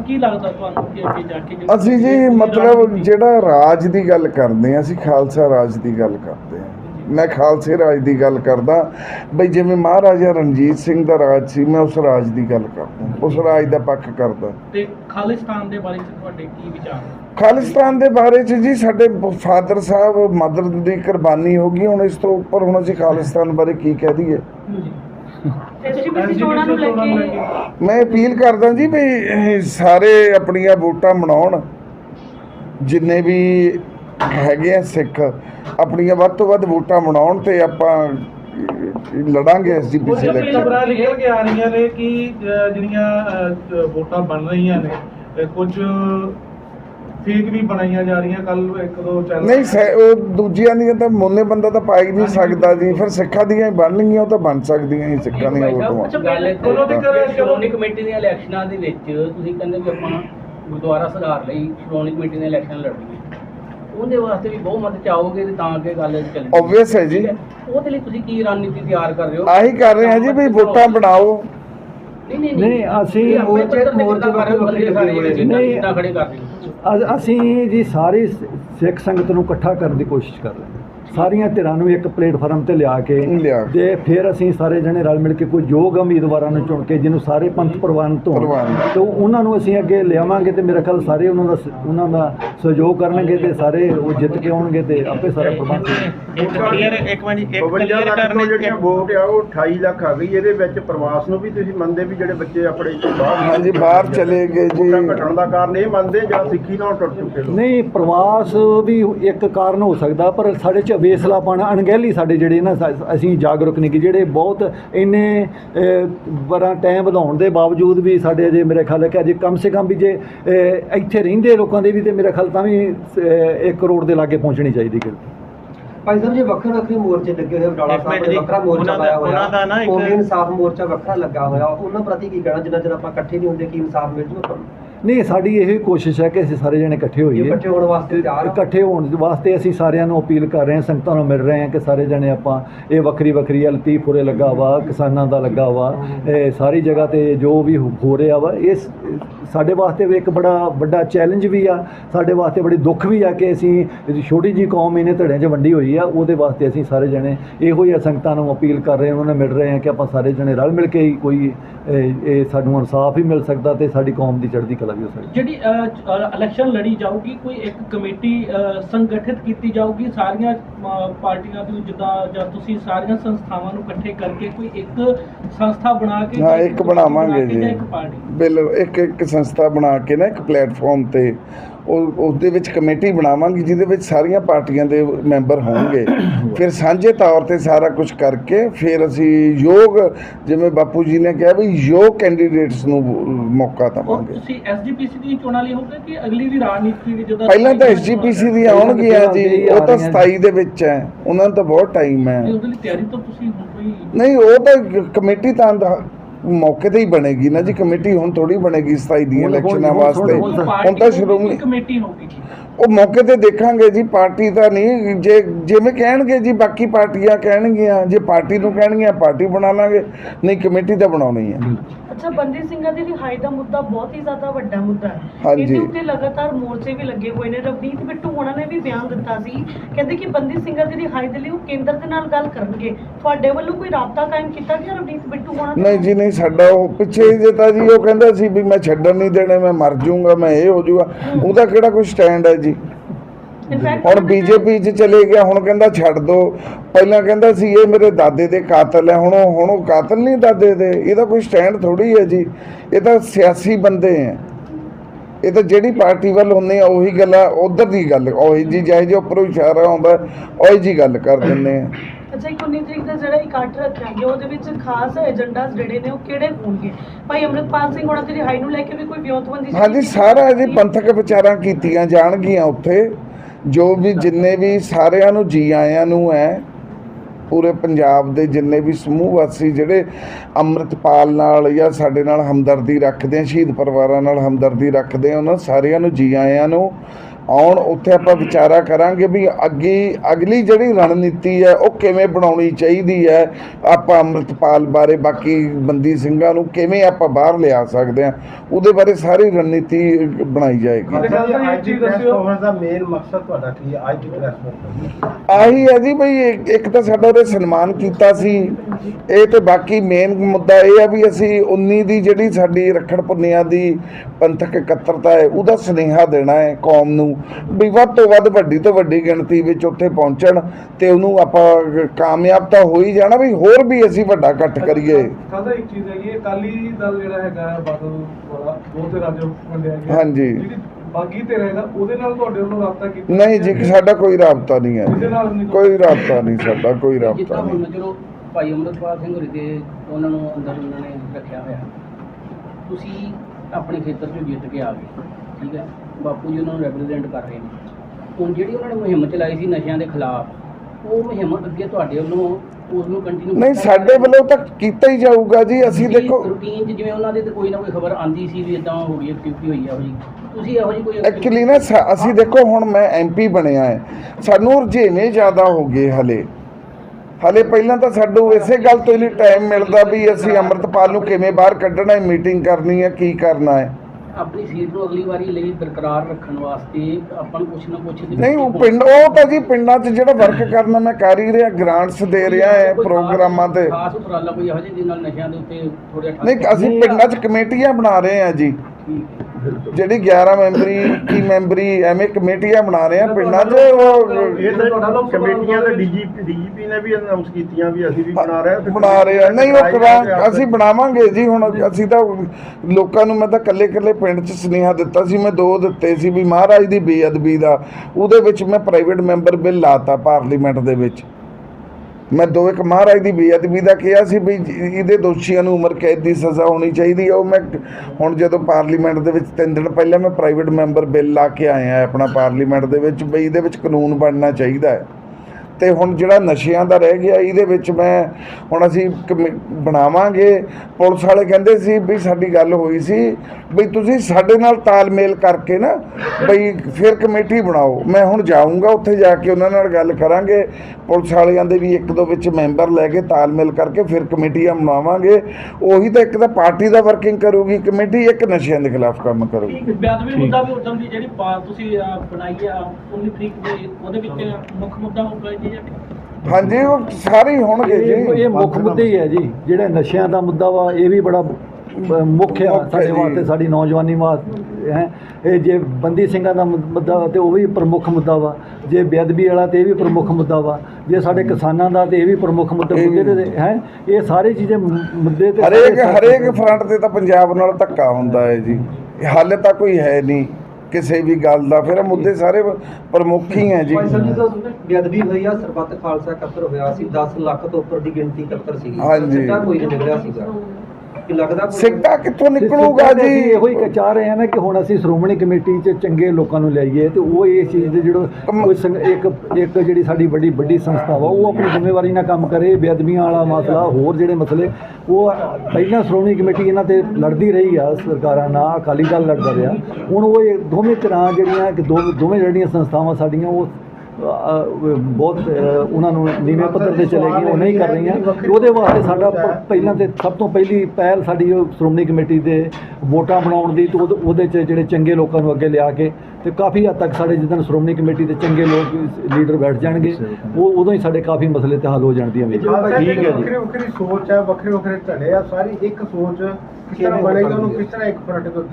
ਕੀ ਲੱਗਦਾ ਤੁਹਾਨੂੰ ਕਿ ਅੱਗੇ ਜਾ ਕੇ ਅਸੀਂ ਜੀ ਮਤਲਬ ਜਿਹੜਾ ਰਾਜ ਦੀ ਗੱਲ ਕਰਦੇ ਹਾਂ ਅਸੀਂ ਖਾਲਸਾ ਰਾਜ ਦੀ ਗੱਲ ਕਰਦੇ ਹਾਂ। ਮੈਂ ਖਾਲਸੇ ਰਾਜ ਦੀ ਗੱਲ ਕਰਦਾ ਬਈ ਜਿਵੇਂ ਮਹਾਰਾਜਾ ਰਣਜੀਤ ਸਿੰਘ ਦਾ ਰਾਜ ਸੀ ਮੈਂ ਉਸ ਰਾਜ ਦੀ ਗੱਲ ਕਰਦਾ ਉਸ ਰਾਜ ਦਾ ਪੱਖ ਕਰਦਾ। ਤੇ ਖਾਲਿਸਤਾਨ ਦੇ ਬਾਰੇ ਚ ਤੁਹਾਡੇ ਕੀ ਵਿਚਾਰ? ਖਾਲਿਸਤਾਨ ਦੇ ਬਾਰੇ ਚ ਜੀ ਸਾਡੇ ਫਾਦਰ ਸਾਹਿਬ ਮਦਰ ਦੀ ਕੁਰਬਾਨੀ ਹੋ ਗਈ ਹੁਣ ਇਸ ਤੋਂ ਉੱਪਰ ਹੁਣ ਅਸੀਂ ਖਾਲਿਸਤਾਨ ਬਾਰੇ ਕੀ ਕਹਿ ਦਈਏ? ਐਸਜੀਪੀਸੀ ਚੋਣਾਂ ਨੂੰ ਲੈ ਕੇ ਮੈਂ ਅਪੀਲ ਕਰਦਾ ਜੀ ਵੀ ਸਾਰੇ ਆਪਣੀਆਂ ਵੋਟਾਂ ਬਣਾਉਣ ਜਿੰਨੇ ਵੀ ਹੈਗੇ ਆ ਸਿੱਖ ਆਪਣੀਆਂ ਵੱਧ ਤੋਂ ਵੱਧ ਵੋਟਾਂ ਬਣਾਉਣ ਤੇ ਆਪਾਂ ਲੜਾਂਗੇ ਐਸਜੀਪੀਸੀ ਕੁਝ ਇਲੈਕਸ਼ਨ ਖਬਰਾਂ ਨਿਕਲ ਕੇ ਆ ਰਹੀਆਂ ਨੇ ਕਿ ਜਿਹੜੀਆਂ ਵੋਟਾਂ ਬਣ ਰਹੀਆਂ ਨੇ ਤੇ ਕੁਝ ਫੇਕ ਵੀ ਬਣਾਈਆਂ ਜਾ ਰਹੀਆਂ ਕੱਲ ਇੱਕ ਦੋ ਚੱਲ ਨਹੀਂ ਉਹ ਦੂਜਿਆਂ ਦੀਆਂ ਤਾਂ ਮੋਨੇ ਬੰਦਾ ਤਾਂ ਪਾ ਹੀ ਨਹੀਂ ਸਕਦਾ ਜੀ ਫਿਰ ਸਿੱਖਾਂ ਦੀਆਂ ਹੀ ਬਣਨਗੀਆਂ ਉਹ ਤਾਂ ਬਣ ਸਕਦੀਆਂ ਹੀ ਸਿੱਖਾਂ ਦੀਆਂ ਵੋਟਾਂ। ਕਦੋਂ ਤੱਕ ਸ਼੍ਰੋਮਣੀ ਕਮੇਟੀ ਦੀਆਂ ਇਲੈਕਸ਼ਨਾਂ ਦੇ ਵਿੱਚ ਤੁਸੀਂ ਕਹਿੰਦੇ ਵੀ ਆਪਾਂ ਗੁਰਦੁਆਰਾ ਸੁਧਾਰ ਲਈ ਸ਼੍ਰੋਮਣੀ ਕਮੇਟੀ ਦੀਆਂ ਇਲੈਕਸ਼ਨ ਲੜਨੀ ਹੈ ਉਹਦੇ ਵਾਸਤੇ ਵੀ ਬਹੁਮਤ ਚਾਹੋਗੇ ਤੇ ਤਾਂ ਅੱਗੇ ਗੱਲ ਚੱਲਣੀ Obvious ਹੈ ਜੀ। ਉਹਦੇ ਲਈ ਤੁਸੀਂ ਕੀ ਰਣਨੀਤੀ ਤਿਆਰ ਕਰ ਰਹੇ ਹੋ? ਆਹੀ ਕਰ ਰਹੇ ਹਾਂ ਜੀ ਵੀ ਵੋਟਾਂ ਬਣਾਓ। ਨਹੀਂ ਨਹੀਂ ਨਹੀਂ, ਅਸੀਂ ਮੋਰਚੇ- ਮੋਰਚੇ ਹੋ? ਵੱਖਰੇ ਜਿੱਦਾਂ ਨਹੀਂ। ਖੜੇ ਕਰ ਰਹੇ ਅਸੀਂ ਜੀ ਸਾਰੀ ਸਿੱਖ ਸੰਗਤ ਨੂੰ ਇਕੱਠਾ ਕਰਨ ਦੀ ਕੋਸ਼ਿਸ਼ ਕਰ ਰਹੇ ਹਾਂ। ਸਾਰੀਆਂ ਧਿਰਾਂ ਨੂੰ ਇੱਕ ਪਲੇਟਫਾਰਮ ਤੇ ਲਿਆ ਕੇ ਲਿਆ। ਤੇ ਫਿਰ ਅਸੀਂ ਸਾਰੇ ਜਣੇ ਰਲ ਮਿਲ ਕੇ ਕੋਈ ਯੋਗ ਉਮੀਦਵਾਰਾਂ ਨੂੰ ਚੁਣ ਕੇ ਜਿਹਨੂੰ ਸਾਰੇ ਪੰਥ ਹੋਣ ਪ੍ਰਵਾਨਿਤ। ਤੇ ਉਹਨਾਂ ਨੂੰ ਅਸੀਂ ਅੱਗੇ ਲਿਆਵਾਂਗੇ ਤੇ ਮੇਰਾ ਖਿਆਲ ਸਾਰੇ ਉਹਨਾਂ ਦਾ ਸ- ਉਹਨਾਂ ਦਾ ਸਹਿਯੋਗ ਕਰਨਗੇ ਤੇ ਸਾਰੇ ਉਹ ਜਿੱਤ ਕੇ ਆਉਣਗੇ ਤੇ ਆਪੇ ਸਾਰਾ ਪ੍ਰਬੰਧ। ਇੱਕ ਕਲੀਅਰ ਇੱਕ ਮਿੰਟ ਇੱਕ 52 ਕਲੀਅਰ ਲੱਖ ਤੋਂ ਕਰਨੇ ਜਿਹੜੀਆਂ ਵੋਟ ਆ ਉਹ 28 ਲੱਖ ਆ ਗਈ ਇਹਦੇ ਵਿੱਚ ਪ੍ਰਵਾਸ ਨੂੰ ਵੀ ਤੁਸੀਂ ਮੰਨਦੇ ਵੀ ਜਿਹੜੇ ਬੱਚੇ ਆਪਣੇ ਇੱਥੋਂ ਬਾਹਰ ਹਾਂਜੀ ਬਾਹਰ ਚਲੇ ਗਏ ਵੋਟਾਂ ਜੀ ਘਟਣ ਦਾ ਕਾਰਨ ਇਹ ਮੰਨਦੇ ਜਾਂ ਸਿੱਖੀ ਨਾਲ ਟੁੱਟ ਚੁੱਕੇ ਲੋਕ ਨਹੀਂ ਪ੍ਰਵਾਸ ਵੀ ਇੱਕ ਕਾਰਨ ਹੋ ਸਕਦਾ ਪਰ ਸਾਡੇ ਚ ਵੇਸਲਾਪਣ ਅਣਗਹਿਲੀ ਸਾਡੇ ਜਿਹੜੇ ਨਾ ਅਸੀਂ ਜਾਗਰੂਕ ਨਹੀਂ ਕਿ ਜਿਹੜੇ ਬਹੁਤ ਇੰਨੇ ਬੜਾ ਟਾਈਮ ਵਧਾਉਣ ਦੇ ਬਾਵਜੂਦ ਵੀ ਸਾਡੇ ਅਜੇ ਮੇਰੇ ਖਿਆਲ ਹੈ ਕਿ ਅਜੇ ਕਮ ਸੇ ਕਮ ਵੀ ਜੇ ਇੱਥੇ ਰਹਿੰਦੇ ਲੋਕਾਂ ਦੇ ਵੀ ਤੇ ਮੇਰੇ ਖਿਆਲ ਤਾਂ ਵੀ 1 ਕਰੋੜ ਦੇ ਲਾਗੇ ਪਹੁੰਚਣੀ ਚਾਹੀਦੀ ਗਿਣਤੀ ਭਾਈ ਸਾਹਿਬ ਜੀ ਵੱਖਰੇ ਵੱਖਰੇ ਮੋਰਚੇ ਲੱਗੇ ਹੋਏ ਬਡਾਲਾ ਸਾਹਿਬ ਦੇ ਵੱਖਰਾ ਮੋਰਚਾ ਪਾਇਆ ਹੋਇਆ ਉਹਨਾਂ ਦਾ ਨਾ ਇੱਕ- ਕੌਮੀ ਇਨਸਾਫ ਮੋਰਚਾ ਵੱਖਰਾ ਲੱਗਾ ਹੋਇਆ ਉਹਨਾਂ ਪ੍ਰਤੀ ਕੀ ਕਹਿਣਾ ਜਿੰਨਾ ਚਿਰ ਆਪਾਂ ਇਕੱਠੇ ਨਹੀਂ ਹੁੰਦੇ ਕੀ ਇਨਸਾਫ ਮਿਲ ਜੂ ਆਪਾਂ ਨੂੰ? ਨਹੀਂ ਸਾਡੀ ਇਹ ਕੋਸ਼ਿਸ਼ ਹੈ ਕਿ ਅਸੀਂ ਸਾਰੇ ਜਣੇ ਇਕੱਠੇ ਹੋਈਏ ਇਕੱਠੇ ਹੋਣ ਵਾਸਤੇ ਤਿਆਰ। ਇਕੱਠੇ ਹੋਣ ਵਾਸਤੇ ਅਸੀਂ ਸਾਰਿਆਂ ਨੂੰ ਅਪੀਲ ਕਰ ਰਹੇ ਹਾਂ ਸੰਗਤਾਂ ਨੂੰ ਮਿਲ ਰਹੇ ਹਾਂ ਕਿ ਸਾਰੇ ਜਣੇ ਆਪਾਂ ਇਹ ਵੱਖਰੀ ਵੱਖਰੀ ਪੂਰੇ ਲੱਗਾ ਵਾ ਕਿਸਾਨਾਂ ਦਾ ਲੱਗਾ ਵਾ ਇਹ ਸਾਰੀ ਜਗ੍ਹਾ ਤੇ ਜੋ ਵੀ ਹੋ ਰਿਹਾ ਵਾ ਇਸ ਸਾਡੇ ਵਾਸਤੇ ਵੀ ਇੱਕ ਬੜਾ ਵੱਡਾ ਚੈਲੰਜ ਵੀ ਆ ਸਾਡੇ ਵਾਸਤੇ ਬੜੀ ਦੁੱਖ ਵੀ ਆ ਕਿ ਅਸੀਂ ਛੋਟੀ ਜੀ ਕੌਮ ਇਹਨੇ ਧੜਿਆਂ 'ਚ ਵੰਡੀ ਹੋਈ ਆ ਉਹਦੇ ਵਾਸਤੇ ਅਸੀਂ ਸਾਰੇ ਜਣੇ ਇਹੋ ਹੀ ਸੰਗਤਾਂ ਨੂੰ ਅਪੀਲ ਕਰ ਰਹੇ ਉਹਨਾਂ ਨੂੰ ਮਿਲ ਰਹੇ ਹਾਂ ਕਿ ਆਪਾਂ ਸਾਰੇ ਜਣੇ ਰਲ ਮਿਲ ਕੇ ਹੀ ਕੋਈ ਇਹ ਸਾਨੂੰ ਇਨਸਾਫ ਹੀ ਮਿਲ ਸਕਦਾ ਤੇ ਸਾਡੀ ਕੌਮ ਦੀ ਚੜ੍ਹਦੀ ਕਲਾ ਵੀ ਹੋ ਸਕਦੀ ਜਿਹੜੀ ਇਲੈਕਸ਼ਨ ਲੜੀ ਜਾਊਗੀ ਕੋਈ ਇੱਕ ਕਮੇਟੀ ਸੰਗਠਿਤ ਕੀਤੀ ਜਾਊਗੀ ਸਾਰੀਆਂ ਪਾਰਟੀਆਂ ਦੀ ਜਿੱਦਾਂ ਜਾਂ ਤੁਸੀਂ ਸਾਰੀਆਂ ਸੰਸਥਾਵਾਂ ਨੂੰ ਇਕੱਠੇ ਕਰਕੇ ਕੋਈ ਇੱਕ ਸੰਸਥਾ ਬਣਾ ਕੇ ਹਾਂ ਇੱਕ ਬਣਾਵਾਂਗੇ ਜੀ ਬਿਲ ਇੱਕ ਇੱਕ ਸੰਸਥਾ ਬਣਾ ਕੇ ਨਾ ਇੱਕ ਪਲੇਟਫਾਰਮ ਤੇ ਉਹ ਉਹਦੇ ਵਿੱਚ ਕਮੇਟੀ ਬਣਾਵਾਂਗੇ ਜਿਹਦੇ ਵਿੱਚ ਸਾਰੀਆਂ ਪਾਰਟੀਆਂ ਦੇ ਮੈਂਬਰ ਹੋਣਗੇ। ਫਿਰ ਸਾਂਝੇ ਤੌਰ ਤੇ ਸਾਰਾ ਕੁਝ ਕਰਕੇ ਫਿਰ ਅਸੀਂ ਯੋਗ ਜਿਵੇਂ ਬਾਪੂ ਜੀ ਨੇ ਕਿਹਾ ਵੀ ਯੋਗ ਕੈਂਡੀਡੇਟਸ ਨੂੰ ਮੌਕਾ ਦੇਵਾਂਗੇ। ਤੁਸੀਂ ਐਸਜੀਪੀਸੀ ਦੀ ਚੋਣਾਂ ਲਈ ਹੋਗੇ ਕਿ ਅਗਲੀ ਵੀ ਰਾਜਨੀਤੀ ਵੀ ਜਦੋਂ ਪਹਿਲਾਂ ਤਾਂ ਐਸਜੀਪੀਸੀ ਦੀ ਆਉਣਗੀਆਂ ਜੀ ਉਹ ਤਾਂ 27 ਦੇ ਵਿੱਚ ਹੈ ਉਹਨਾਂ ਨੂੰ ਤਾਂ ਬਹੁਤ ਟਾਈਮ ਹੈ। ਉਹਦੇ ਲਈ ਤਿਆਰੀ ਤਾਂ ਤੁਸੀਂ ਹੁਣ ਕੋਈ ਨਹੀਂ ਉਹ ਤਾਂ ਕਮੇਟੀ ਤਾਂ ਦਾ- ਮੌਕੇ ਤੇ ਹੀ ਬਣੇਗੀ ਨਾ ਜੀ ਕਮੇਟੀ ਹੁਣ ਥੋੜੀ ਬਣੇਗੀ 27 ਦੀਆਂ ਹੁਣ- ਹੁਣ- ਇਲੈਕਸ਼ਨਾਂ ਵਾਸਤੇ। ਹੁਣ- ਤਾਂ ਸ਼੍ਰੋਮਣੀ ਕਮੇਟੀ ਹੋਊਗੀ ਉਹ ਮੌਕੇ ਤੇ ਦੇਖਾਂਗੇ ਜੀ ਪਾਰਟੀ ਤਾਂ ਨਹੀਂ ਜੇ ਜਿਵੇਂ ਕਹਿਣਗੇ ਜੀ ਬਾਕੀ ਪਾਰਟੀਆਂ ਕਹਿਣਗੀਆਂ ਜੇ ਪਾਰਟੀ ਨੂੰ ਕਹਿਣਗੀਆਂ ਪਾਰਟੀ ਬਣਾ ਲਾਂਗੇ ਨਹੀਂ ਕਮੇਟੀ ਤਾਂ ਬਣਾਉਣੀ ਹੈ। ਅੱਛਾ ਬੰਦੀ ਸਿੰਘਾਂ ਦੀ ਰਿਹਾਈ ਦਾ ਮੁੱਦਾ ਬਹੁਤ ਹੀ ਜ਼ਿਆਦਾ ਵੱਡਾ ਮੁੱਦਾ ਹੈ। ਹਾਂਜੀ। ਇਹਦੇ ਉੱਤੇ ਲਗਾਤਾਰ ਮੋਰਚੇ ਵੀ ਲੱਗੇ ਹੋਏ ਨੇ। ਰਵਨੀਤ ਬਿੱਟੂ ਉਹਨਾਂ ਨੇ ਵੀ ਬਿਆਨ ਦਿੱਤਾ ਸੀ। ਕਹਿੰਦੇ ਕਿ ਬੰਦੀ ਸਿੰਘਾਂ ਦੀ ਰਿਹਾਈ ਦੇ ਲਈ ਉਹ ਕੇਂਦਰ ਦੇ ਨਾਲ ਗੱਲ ਕਰਨਗੇ। ਤੁਹਾਡੇ ਵੱਲੋਂ ਕੋਈ ਰਾਬਤਾ ਕਾਇਮ ਕੀਤਾ ਗਿਆ ਰਵਨੀਤ ਬਿੱਟੂ ਉਹਨਾਂ ਦੇ ਨਹੀਂ ਜੀ ਨਹੀਂ ਸਾਡਾ ਉਹ ਪਿੱਛੇ ਜੇ ਤਾਂ ਜੀ ਉਹ ਕਹਿੰਦਾ ਸੀ ਵੀ ਮੈਂ ਛੱਡਣ ਨਹੀਂ ਦੇਣੇ ਮੈਂ ਮਰ ਜਾਊਂਗਾ ਮੈਂ ਇਹ ਹੋ ਜਾਊਗਾ ਉਹਦਾ ਕਿਹੜਾ ਕੋਈ ਸਟੈਂਡ ਹੈ ਜੀ? ਹੁਣ ਬੀਜੇਪੀ 'ਚ ਚਲੇ ਗਿਆ ਹੁਣ ਕਹਿੰਦਾ ਛੱਡ ਦੋ। ਪਹਿਲਾਂ ਕਹਿੰਦਾ ਸੀ ਇਹ ਮੇਰੇ ਦਾਦੇ ਦੇ ਕਾਤਲ ਹੈ ਹੁਣ ਹੁਣ ਉਹ ਕਾਤਲ ਨਹੀਂ ਦਾਦੇ ਦੇ। ਇਹਦਾ ਕੋਈ ਸਟੈਂਡ ਥੋੜੀ ਹੈ ਜੀ। ਇਹ ਤਾਂ ਸਿਆਸੀ ਬੰਦੇ ਹੈ। ਇਹ ਤਾਂ ਜਿਹੜੀ ਪਾਰਟੀ ਵੱਲ ਹੁੰਦੇ ਆ ਉਹੀ ਗੱਲਾਂ ਉਧਰ ਦੀ ਗੱਲ। ਉਹੀ ਜੀ ਜਿਹੇ ਜਿਹੇ ਉੱਪਰੋਂ ਇਸ਼ਾਰਾ ਆਉਂਦਾ ਉਹੀ ਜੀ ਗੱਲ ਕਰ ਦਿੰਦੇ ਆ। ਅੱਛਾ 19 ਤਰੀਕ ਦਾ ਜਿਹੜਾ ਇਕੱਠ ਰੱਖਿਆ ਗਿਆ ਉਹਦੇ ਵਿੱਚ ਖਾਸ ਏਜੰਡਾ ਜਿਹੜੇ ਨੇ ਉਹ ਕਿਹੜੇ ਹੋਣਗੇ? ਭਾਈ ਅਮਰਿਤਪਾਲ ਸਿੰਘ ਉਹਨਾਂ ਦੀ ਰਿਹਾਈ ਨੂੰ ਲੈ ਕੇ ਵੀ ਕੋਈ ਵਿਉਂਤਬੰਦੀ ਜਿਹੜੀ ਹਾਂਜੀ ਸਾਰਾ ਜੀ ਪੰਥਕ ਵਿਚਾਰਾਂ ਕੀਤੀਆਂ ਜਾਣਗੀਆਂ ਉੱਥੇ। ਜੋ ਵੀ ਜਿੰਨੇ ਵੀ ਸਾਰਿਆਂ ਨੂੰ ਜੀ ਆਇਆਂ ਨੂੰ ਹੈ ਪੂਰੇ ਪੰਜਾਬ ਦੇ ਜਿੰਨੇ ਵੀ ਸਮੂਹ ਵਾਸੀ ਜਿਹੜੇ ਅੰਮ੍ਰਿਤਪਾਲ ਨਾਲ ਜਾਂ ਸਾਡੇ ਨਾਲ ਹਮਦਰਦੀ ਰੱਖਦੇ ਆ, ਸ਼ਹੀਦ ਪਰਿਵਾਰਾਂ ਨਾਲ ਹਮਦਰਦੀ ਰੱਖਦੇ ਆ, ਉਹਨਾਂ ਸਾਰਿਆਂ ਨੂੰ ਜੀ ਆਇਆਂ ਨੂੰ ਆਉਣ ਉੱਥੇ ਆਪਾਂ ਵਿਚਾਰਾ ਕਰਾਂਗੇ ਵੀ ਅੱਗੇ ਅਗਲੀ ਜਿਹੜੀ ਰਣਨੀਤੀ ਹੈ ਉਹ ਕਿਵੇਂ ਬਣਾਉਣੀ ਚਾਹੀਦੀ ਹੈ ਆਪਾਂ ਅੰਮ੍ਰਿਤਪਾਲ ਬਾਰੇ ਬਾਕੀ ਬੰਦੀ ਸਿੰਘਾਂ ਨੂੰ ਕਿਵੇਂ ਆਪਾਂ ਬਾਹਰ ਲਿਆ ਸਕਦੇ ਆ ਉਹਦੇ ਬਾਰੇ ਸਾਰੀ ਰਣਨੀਤੀ ਬਣਾਈ ਜਾਏਗੀ। ਇਹਦੇ ਨਾਲ ਤਾਂ ਇੱਕ ਅੱਜ ਦੀ ਚੀਜ਼ ਪ੍ਰੈਸ ਦੱਸਿਓ। ਕਾਨਫਰੰਸ ਦਾ ਮੇਨ ਮਕਸਦ ਤੁਹਾਡਾ ਕੀ ਹੈ? ਅੱਜ ਦੀ ਪ੍ਰੈਸ ਕਾਨਫਰੰਸ ਆਹੀ ਹੈ ਜੀ ਬਈ ਇੱਕ- ਇੱਕ ਤਾਂ ਸਾਡਾ ਉਹਦੇ ਸਨਮਾਨ ਕੀਤਾ ਸੀ ਇਹ ਤੇ ਬਾਕੀ ਮੇਨ ਮੁੱਦਾ ਇਹ ਆ ਵੀ ਅਸੀਂ 19 ਦੀ ਜਿਹੜੀ ਸਾਡੀ ਰੱਖੜ ਪੁੰਨਿਆ ਦੀ ਪੰਥਕ ਇਕੱਤਰਤਾ ਹੈ ਉਹਦਾ ਸੁਨੇਹਾ ਦੇਣਾ ਹੈ ਕੌਮ ਨੂੰ ਵੀ ਵੱਧ ਤੋਂ ਵੱਧ ਵੱਡੀ ਤੋਂ ਵੱਡੀ ਗਿਣਤੀ ਵਿੱਚ ਉੱਥੇ ਪਹੁੰਚਣ ਤੇ ਉਹਨੂੰ ਆਪਾਂ ਕਾਮਯਾਬ ਤਾਂ ਹੋ ਹੀ ਜਾਣਾ ਵੀ ਹੋਰ ਵੀ ਅਸੀਂ ਵੱਡਾ ਇਕੱਠ ਕਰੀਏ। ਖਾਦਾ ਇੱਕ ਚੀਜ਼ ਹੈਗੀ ਹੈ ਅਕਾਲੀ ਦਲ ਜਿਹੜਾ ਹੈਗਾ ਹੈ, ਬਾਦਲ ਵਾਲਾ ਦੋ ਤੇ ਰਾਜ ਵੰਡਿਆ ਗਿਆ ਹਾਂਜੀ। ਬਾਗੀ ਤੇ ਰਹੇਗਾ ਉਹਦੇ ਨਾਲ ਤੁਹਾਡੇ ਵੱਲੋਂ ਰਾਬਤਾ ਕੀਤਾ ਨਹੀਂ ਜੀ ਸਾਡਾ ਕੋਈ ਰਾਬਤਾ ਨਹੀਂ ਹੈ। ਕੋਈ ਰਾਬਤਾ ਨਹੀਂ ਸਾਡਾ ਕੋਈ ਰਾਬਤਾ ਜਿੱਦਾਂ ਨਹੀਂ। ਭਾਈ ਅਮਰਪਾਲ ਸਿੰਘ ਹੋਰੀ ਦੇ ਉਹਨਾਂ ਨੂੰ ਅੰਦਰ ਉਹਨਾਂ ਨੇ ਰੱਖਿਆ ਹੋਇਆ। ਤੁਸੀਂ ਆਪਣੇ ਖੇਤਰ ਚੋਂ ਜਿੱਤ ਕੇ ਆ ਗਏ ਠੀਕ ਹੈ? ਬਾਪੂ ਜੀ ਉਹਨਾਂ ਨੂੰ ਰੈਪਰੈਜ਼ੈਂਟ ਕਰ ਰਹੇ ਨੇ। ਹੁਣ ਜਿਹੜੀ ਉਹਨਾਂ ਨੇ ਮੁਹਿੰਮ ਚਲਾਈ ਸੀ ਨਸ਼ਿਆਂ ਦੇ ਖਿਲਾਫ ਉਹ ਮੁਹਿੰਮ ਅੱਗੇ ਤੁਹਾਡੇ ਵੱਲੋਂ ਉਸ ਨੂੰ ਕੰਟੀਨਿਊ ਨਹੀਂ ਸਾਡੇ ਵੱਲੋਂ ਤਾਂ ਕੀਤਾ ਹੀ ਜਾਊਗਾ ਜੀ। ਅਸੀਂ ਦੇਖੋ ਰੂਟੀਨ 'ਚ ਜਿਵੇਂ ਉਹਨਾਂ ਦੇ ਤੇ ਕੋਈ ਨਾ ਕੋਈ ਖਬਰ ਆਂਦੀ ਸੀ ਵੀ ਇਦਾਂ ਹੋ ਰਹੀ ਐਕਟੀਵਿਟੀ ਹੋਈ ਆ ਹੋਈ ਤੁਸੀਂ ਇਹੋ ਜਿਹੀ ਕੋਈ ਐਕਚੁਅਲੀ ਨਾ ਅਸੀਂ ਦੇਖੋ ਹੁਣ ਮੈਂ ਐਮਪੀ ਬਣਿਆ ਹੈ। ਸਾਨੂੰ ਰੁਝੇਵੇਂ ਜ਼ਿਆਦਾ ਹੋ ਗਏ ਹਲੇ। ਹਲੇ ਪਹਿਲਾਂ ਤਾਂ ਸਾਨੂੰ ਇਸੇ ਗੱਲ ਤੋਂ ਹੀ ਟਾਈਮ ਮਿਲਦਾ ਵੀ ਅਸੀਂ ਅੰਮ੍ਰਿਤਪਾਲ ਨੂੰ ਕਿਵੇਂ ਬਾਹਰ ਕੱਢਣਾ ਹੈ ਮੀਟਿੰਗ ਕਰਨੀ ਹੈ ਕੀ ਕਰਨਾ ਹੈ। ਆਪਣੀ ਸੀਟ ਨੂੰ ਅਗਲੀ ਵਾਰੀ ਲਈ ਬਰਕਰਾਰ ਰੱਖਣ ਵਾਸਤੇ ਆਪਾਂ ਨੂੰ ਕੁਛ ਨਾ ਇਹਦੇ ਨਹੀਂ ਉਹ ਪਿੰਡ ਉਹ ਤਾਂ ਜੀ ਪਿੰਡਾਂ 'ਚ ਜਿਹੜਾ ਵਰਕ ਕਰਨਾ ਮੈਂ ਕਰ ਹੀ ਰਿਹਾ ਗ੍ਰਾਂਟਸ ਦੇ ਰਿਹਾ ਹੈ ਪ੍ਰੋਗਰਾਮਾਂ ਤੇ। ਖਾਸ ਉਪਰਾਲਾ ਕੋਈ ਇਹੋ ਜਿਹੇ ਜਿਹਦੇ ਨਾਲ ਨਸ਼ਿਆਂ ਦੇ ਉੱਤੇ ਥੋੜਾ ਨਹੀਂ ਅਸੀਂ ਪਿੰਡਾਂ 'ਚ ਕਮੇਟੀਆਂ ਬਣਾ ਰਹੇ ਹਾਂ ਜੀ। ਜਿਹੜੀ 11 ਮੈਂਬਰੀ 21 ਮੈਂਬਰੀ ਐਵੇਂ ਕਮੇਟੀਆਂ ਬਣਾ ਰਹੇ ਹਾਂ ਪਿੰਡਾਂ 'ਚ ਉਹ ਇਹ ਤਾਂ ਕਮੇਟੀਆਂ ਦੇ ਡੀਜੀਪੀ ਡੀਜੀਪੀ ਨੇ ਵੀ ਅਨਾਉਂਸ ਕੀਤੀਆਂ ਵੀ ਅਸੀਂ ਵੀ ਬਣਾ ਰਹੇ ਹਾਂ ਤੇ ਬਣਾ ਰਹੇ ਆ। ਨਹੀਂ ਉਹ ਕਰਾਂ ਅਸੀਂ ਬਣਾਵਾਂਗੇ ਜੀ ਹੁਣ। ਅਸੀਂ ਤਾਂ ਲੋਕਾਂ ਨੂੰ ਮੈਂ ਤਾਂ ਕੱਲੇ ਕੱਲੇ ਪਿੰਡ 'ਚ ਸੁਨੇਹਾ ਦਿੱਤਾ ਸੀ ਮੈਂ ਦੋ ਦਿੱਤੇ ਸੀ ਵੀ ਮਹਾਰਾਜ ਦੀ ਬੇਅਦਬੀ ਦਾ। ਉਹਦੇ ਵਿੱਚ ਮੈਂ ਪ੍ਰਾਈਵੇਟ ਮੈਂਬਰ ਬਿੱਲ ਲਾਤਾ ਪਾਰਲੀਮੈਂਟ ਦੇ ਵਿੱਚ। ਮੈਂ ਦੋ ਇੱਕ ਮਹਾਰਾਜ ਦੀ ਬੇਅਦਬੀ ਦਾ ਕਿਹਾ ਸੀ ਵੀ ਇਹਦੇ ਦੋਸ਼ੀਆਂ ਨੂੰ ਉਮਰ ਕੈਦ ਦੀ ਸਜ਼ਾ ਹੋਣੀ ਚਾਹੀਦੀ ਹੈ ਉਹ ਮੈਂ ਹੁਣ ਜਦੋਂ ਪਾਰਲੀਮੈਂਟ ਦੇ ਵਿੱਚ ਤਿੰਨ ਦਿਨ ਪਹਿਲਾਂ ਮੈਂ ਪ੍ਰਾਈਵੇਟ ਮੈਂਬਰ ਬਿੱਲ ਲਾ ਕੇ ਆਇਆ ਆਪਣਾ ਪਾਰਲੀਮੈਂਟ ਦੇ ਵਿੱਚ ਵੀ ਇਹਦੇ ਵਿੱਚ ਕਾਨੂੰਨ ਬਣਨਾ ਚਾਹੀਦਾ ਹੈ। ਤੇ ਹੁਣ ਜਿਹੜਾ ਨਸ਼ਿਆਂ ਦਾ ਰਹਿ ਗਿਆ ਇਹਦੇ ਵਿੱਚ ਮੈਂ ਹੁਣ ਅਸੀਂ ਕਮੇ- ਬਣਾਵਾਂਗੇ। ਪੁਲਿਸ ਵਾਲੇ ਕਹਿੰਦੇ ਸੀ ਵੀ ਸਾਡੀ ਗੱਲ ਹੋਈ ਸੀ ਵੀ ਤੁਸੀਂ ਸਾਡੇ ਨਾਲ ਤਾਲਮੇਲ ਕਰਕੇ ਨਾ ਬਈ ਫਿਰ ਕਮੇਟੀ ਬਣਾਓ। ਮੈਂ ਹੁਣ ਜਾਊਂਗਾ ਉੱਥੇ ਜਾ ਕੇ ਉਹਨਾਂ ਨਾਲ ਗੱਲ ਕਰਾਂਗੇ। ਪੁਲਿਸ ਵਾਲਿਆਂ ਦੇ ਵੀ ਇੱਕ ਦੋ ਵਿੱਚ ਮੈਂਬਰ ਲੈ ਕੇ ਤਾਲਮੇਲ ਕਰਕੇ ਫਿਰ ਕਮੇਟੀਆਂ ਬਣਾਵਾਂਗੇ। ਉਹੀ ਤਾਂ ਇੱਕ ਤਾਂ ਪਾਰਟੀ ਦਾ ਵਰਕਿੰਗ ਕਰੂਗੀ ਕਮੇਟੀ ਇੱਕ ਨਸ਼ਿਆਂ ਦੇ ਖਿਲਾਫ ਕੰਮ ਕਰੂਗੀ। ਬੇਅਦਬੀ ਮੁੱਦਾ ਵੀ ਉਦਮ ਦੀ ਜਿਹੜੀ ਤੁਸੀਂ ਬਣਾਈ ਆ 19 ਤਰੀਕ ਦੇ ਉਹਦੇ ਵਿੱਚ ਮੁੱਖ ਮੁੱਦਾ ਹੋਊਗਾ ਜੀ। ਜਾਂ ਹਾਂਜੀ ਉਹ ਸਾਰੇ ਹੀ ਹੋਣਗੇ ਇਹ ਜੀ। ਇਹ ਮੁੱਖ ਮੁੱਦੇ ਹੀ ਹੈ ਜੀ। ਜਿਹੜਾ ਨਸ਼ਿਆਂ ਦਾ ਮੁੱਦਾ ਵਾ ਇਹ ਵੀ ਬੜਾ ਮੁੱਖ ਆ ਮੁੱਖ ਹੈ ਸਾਡੇ ਜੀ। ਵਾਸਤੇ ਸਾਡੀ ਨੌਜਵਾਨੀ ਵਾਸਤੇ ਹੈ। ਇਹ ਜੇ ਬੰਦੀ ਸਿੰਘਾਂ ਦਾ ਮੁ- ਮੁੱਦਾ ਵਾ ਤੇ ਉਹ ਵੀ ਪ੍ਰਮੁੱਖ ਮੁੱਦਾ ਵਾ। ਜੇ ਬੇਅਦਬੀ ਵਾਲਾ ਤੇ ਇਹ ਵੀ ਪ੍ਰਮੁੱਖ ਮੁੱਦਾ ਵਾ। ਜੇ ਸਾਡੇ ਕਿਸਾਨਾਂ ਦਾ ਤੇ ਇਹ ਵੀ ਪ੍ਰਮੁੱਖ ਮੁੱਦਾ ਇਹ ਵੀ। ਮੁੱਦੇ ਤੇ ਹੈ। ਇਹ ਸਾਰੇ ਚੀਜ਼ਾਂ ਮੁ- ਮੁੱਦੇ ਤੇ ਹਰੇਕ ਸਾਰੇ- ਹਰੇਕ ਫਰੰਟ ਤੇ ਤਾਂ ਪੰਜਾਬ ਨਾਲ ਧੱਕਾ ਹੁੰਦਾ ਹੈ ਜੀ। ਹੱਲ ਤਾਂ ਕੋਈ ਹੈ ਨਹੀਂ। ਕਿਸੇ ਵੀ ਗੱਲ ਦਾ ਫਿਰ ਮੁੱਦੇ ਸਾਰੇ ਪ੍ਰਮੁੱਖ ਹੀ ਹੈ ਜੀ। ਭਾਈ ਸਾਹਿਬ ਜਦੋਂ ਬੇਅਦਬੀ ਹੋਈ ਆ ਸਰਬੱਤ ਖਾਲਸਾ ਇਕੱਤਰ ਹੋਇਆ ਸੀ 10 ਲੱਖ ਤੋਂ ਉੱਪਰ ਦੀ ਗਿਣਤੀ ਇਕੱਤਰ ਸੀਗੀ। ਹਾਂਜੀ। ਕੋਈ ਨਹੀਂ ਨਿਕਲਿਆ ਸੀਗਾ। ਕਿ ਲੱਗਦਾ ਕੋਈ- ਸਿੱਟਾ ਕਿੱਥੋਂ ਨਿਕਲੂਗਾ ਜੀ? ਇਹੋ ਹੀ ਚਾਹ ਰਹੇ ਹਾਂ ਨਾ ਕਿ ਹੁਣ ਅਸੀਂ ਸ਼੍ਰੋਮਣੀ ਕਮੇਟੀ 'ਚ ਚੰਗੇ ਲੋਕਾਂ ਨੂੰ ਲਿਆਈਏ ਤੇ ਉਹ ਇਸ ਚੀਜ਼ ਦੇ ਜਿਹੜਾ ਕੋਈ ਸੰਗ- ਇੱਕ ਇੱਕ ਜਿਹੜੀ ਸਾਡੀ ਵੱਡੀ ਵੱਡੀ ਸੰਸਥਾ ਵਾ ਉਹ ਆਪਣੀ ਜ਼ਿੰਮੇਵਾਰੀ ਨਾਲ ਕੰਮ ਕਰੇ ਬੇਅਦਬੀਆਂ ਵਾਲਾ ਮਸਲਾ ਹੋਰ ਜਿਹੜੇ ਮਸਲੇ ਉਹ ਪਹਿਲਾਂ ਸ਼੍ਰੋਮਣੀ ਕਮੇਟੀ ਇਹਨਾਂ ਤੇ ਲੜਦੀ ਰਹੀ ਆ ਸਰਕਾਰਾਂ ਨਾਲ ਅਕਾਲੀ ਦਲ ਲੜਦਾ ਰਿਹਾ। ਹੁਣ ਉਹ ਇਹ ਦੋਵੇਂ ਤਰ੍ਹਾਂ ਜਿਹੜੀਆਂ ਕਿ ਦੋ ਦੋਵੇਂ ਜਿਹੜੀਆਂ ਸੰਸਥਾਵਾਂ ਸਾਡੀਆਂ ਉਹ ਬਹੁਤ ਉਹਨਾਂ ਨੂੰ ਨੀਵੇਂ ਪੱਧਰ ਤੇ ਚਲੇ ਗਈਆਂ ਉਹ ਨਹੀਂ ਕਰ ਰਹੀਆਂ। ਉਹਦੇ ਵਾਸਤੇ ਸਾਡਾ ਪਹਿਲਾਂ ਤੇ ਸਭ ਤੋਂ ਪਹਿਲੀ ਪਹਿਲ ਸਾਡੀ ਉਹ ਸ਼੍ਰੋਮਣੀ ਕਮੇਟੀ ਦੇ ਵੋਟਾਂ ਬਣਾਉਣ ਦੀ ਤੇ ਉਹਦੇ- ਉਹਦੇ 'ਚ ਜਿਹੜੇ ਚੰਗੇ ਲੋਕਾਂ ਨੂੰ ਅੱਗੇ ਲਿਆ ਕੇ ਤੇ ਕਾਫੀ ਹੱਦ ਤੱਕ ਸਾਡੇ ਜਿੱਦਣ ਸ਼੍ਰੋਮਣੀ ਕਮੇਟੀ ਦੇ ਚੰਗੇ ਲੋਕ ਲੀਡਰ ਬੈਠ ਜਾਣਗੇ ਉਹ ਉਦੋਂ ਹੀ ਸਾਡੇ ਕਾਫੀ ਮਸਲੇ ਤੇ ਹੱਲ ਹੋ ਜਾਣਦੀਆਂ ਵੀ ਠੀਕ ਹੈ ਜੀ। ਵੱਖਰੀ ਵੱਖਰੀ ਸੋਚ ਹੈ ਵੱਖਰੇ ਵੱਖਰੇ ਧੜੇ ਆ ਸਾਰੀ ਇੱਕ ਸੋਚ ਬਣੇਗੀ? ਉਹਨੂੰ ਕਿਸ ਤਰ੍ਹਾਂ ਇੱਕ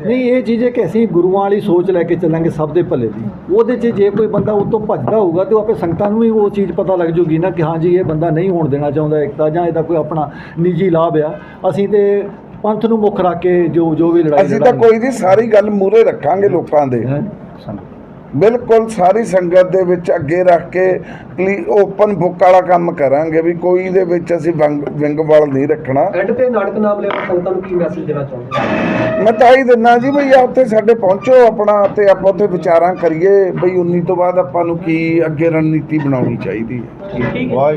ਨਹੀਂ ਇਹ ਚੀਜ਼ ਹੈ ਕਿ ਅਸੀਂ ਗੁਰੂਆਂ ਵਾਲੀ ਸੋਚ ਲੈ ਕੇ ਚੱਲਾਂਗੇ ਸਭ ਦੇ ਭਲੇ ਦੀ। ਉਹਦੇ 'ਚ ਜੇ ਕੋਈ ਬੰਦਾ ਉਹ ਤੋਂ ਭੱਜਦਾ ਹੋਊਗਾ ਤੇ ਉਹ ਆਪੇ ਸੰਗਤਾਂ ਨੂੰ ਵੀ ਉਹ ਚੀਜ਼ ਪਤਾ ਲੱਗ ਜੂਗੀ ਨਾ ਕਿ ਹਾਂ ਜੀ ਇਹ ਬੰਦਾ ਨਹੀਂ ਹੋਣ ਦੇਣਾ ਚਾਹੁੰਦਾ ਇੱਕ ਜਾਂ ਇਹਦਾ ਕੋਈ ਆਪਣਾ ਨਿੱਜੀ ਲਾਭ ਆ। ਅਸੀਂ ਤੇ ਪੰਥ ਨੂੰ ਮੁੱਖ ਰੱਖ ਕੇ ਜੋ ਜੋ ਵੀ ਲੜਾਈ ਅਸੀਂ ਤਾਂ ਕੋਈ ਨਹੀਂ ਸਾਰੀ ਗੱਲ ਮੂਰੇ ਰੱਖਾਂਗੇ ਲੋਕਾਂ ਦੇ। ਹੈਂ? ਬਿਲਕੁਲ ਸਾਰੀ ਸੰਗਤ ਦੇ ਵਿੱਚ ਅੱਗੇ ਰੱਖ ਕੇ ਓਪਨ ਬੁੱਕ ਵਾਲਾ ਕੰਮ ਕਰਾਂਗੇ ਵੀ ਕੋਈ ਦੇ ਵਿੱਚ ਅਸੀਂ ਵਿੰਗ ਵਿੰਗਵਾਲ ਨਹੀਂ ਰੱਖਣਾ। ਐਂਡ ਤੇ ਨਾਟਕ ਨਾਮ ਲੈ ਸੰਗਤਾਂ ਨੂੰ ਕੀ ਮੈਸੇਜ ਦੇਣਾ ਚਾਹੁੰਦੇ ਮੈਂ ਤਾਂ ਹੀ ਦਿੰਦਾ ਜੀ ਬਈ ਆ ਉੱਥੇ ਸਾਡੇ ਪਹੁੰਚੋ ਆਪਣਾ ਤੇ ਆਪਾਂ ਉੱਥੇ ਵਿਚਾਰਾਂ ਕਰੀਏ ਬਈ 19 ਤੋਂ ਬਾਅਦ ਆਪਾਂ ਨੂੰ ਕੀ ਅੱਗੇ ਰਣਨੀਤੀ ਬਣਾਉਣੀ ਚਾਹੀਦੀ ਹੈ। ਠੀਕ ਹੈ।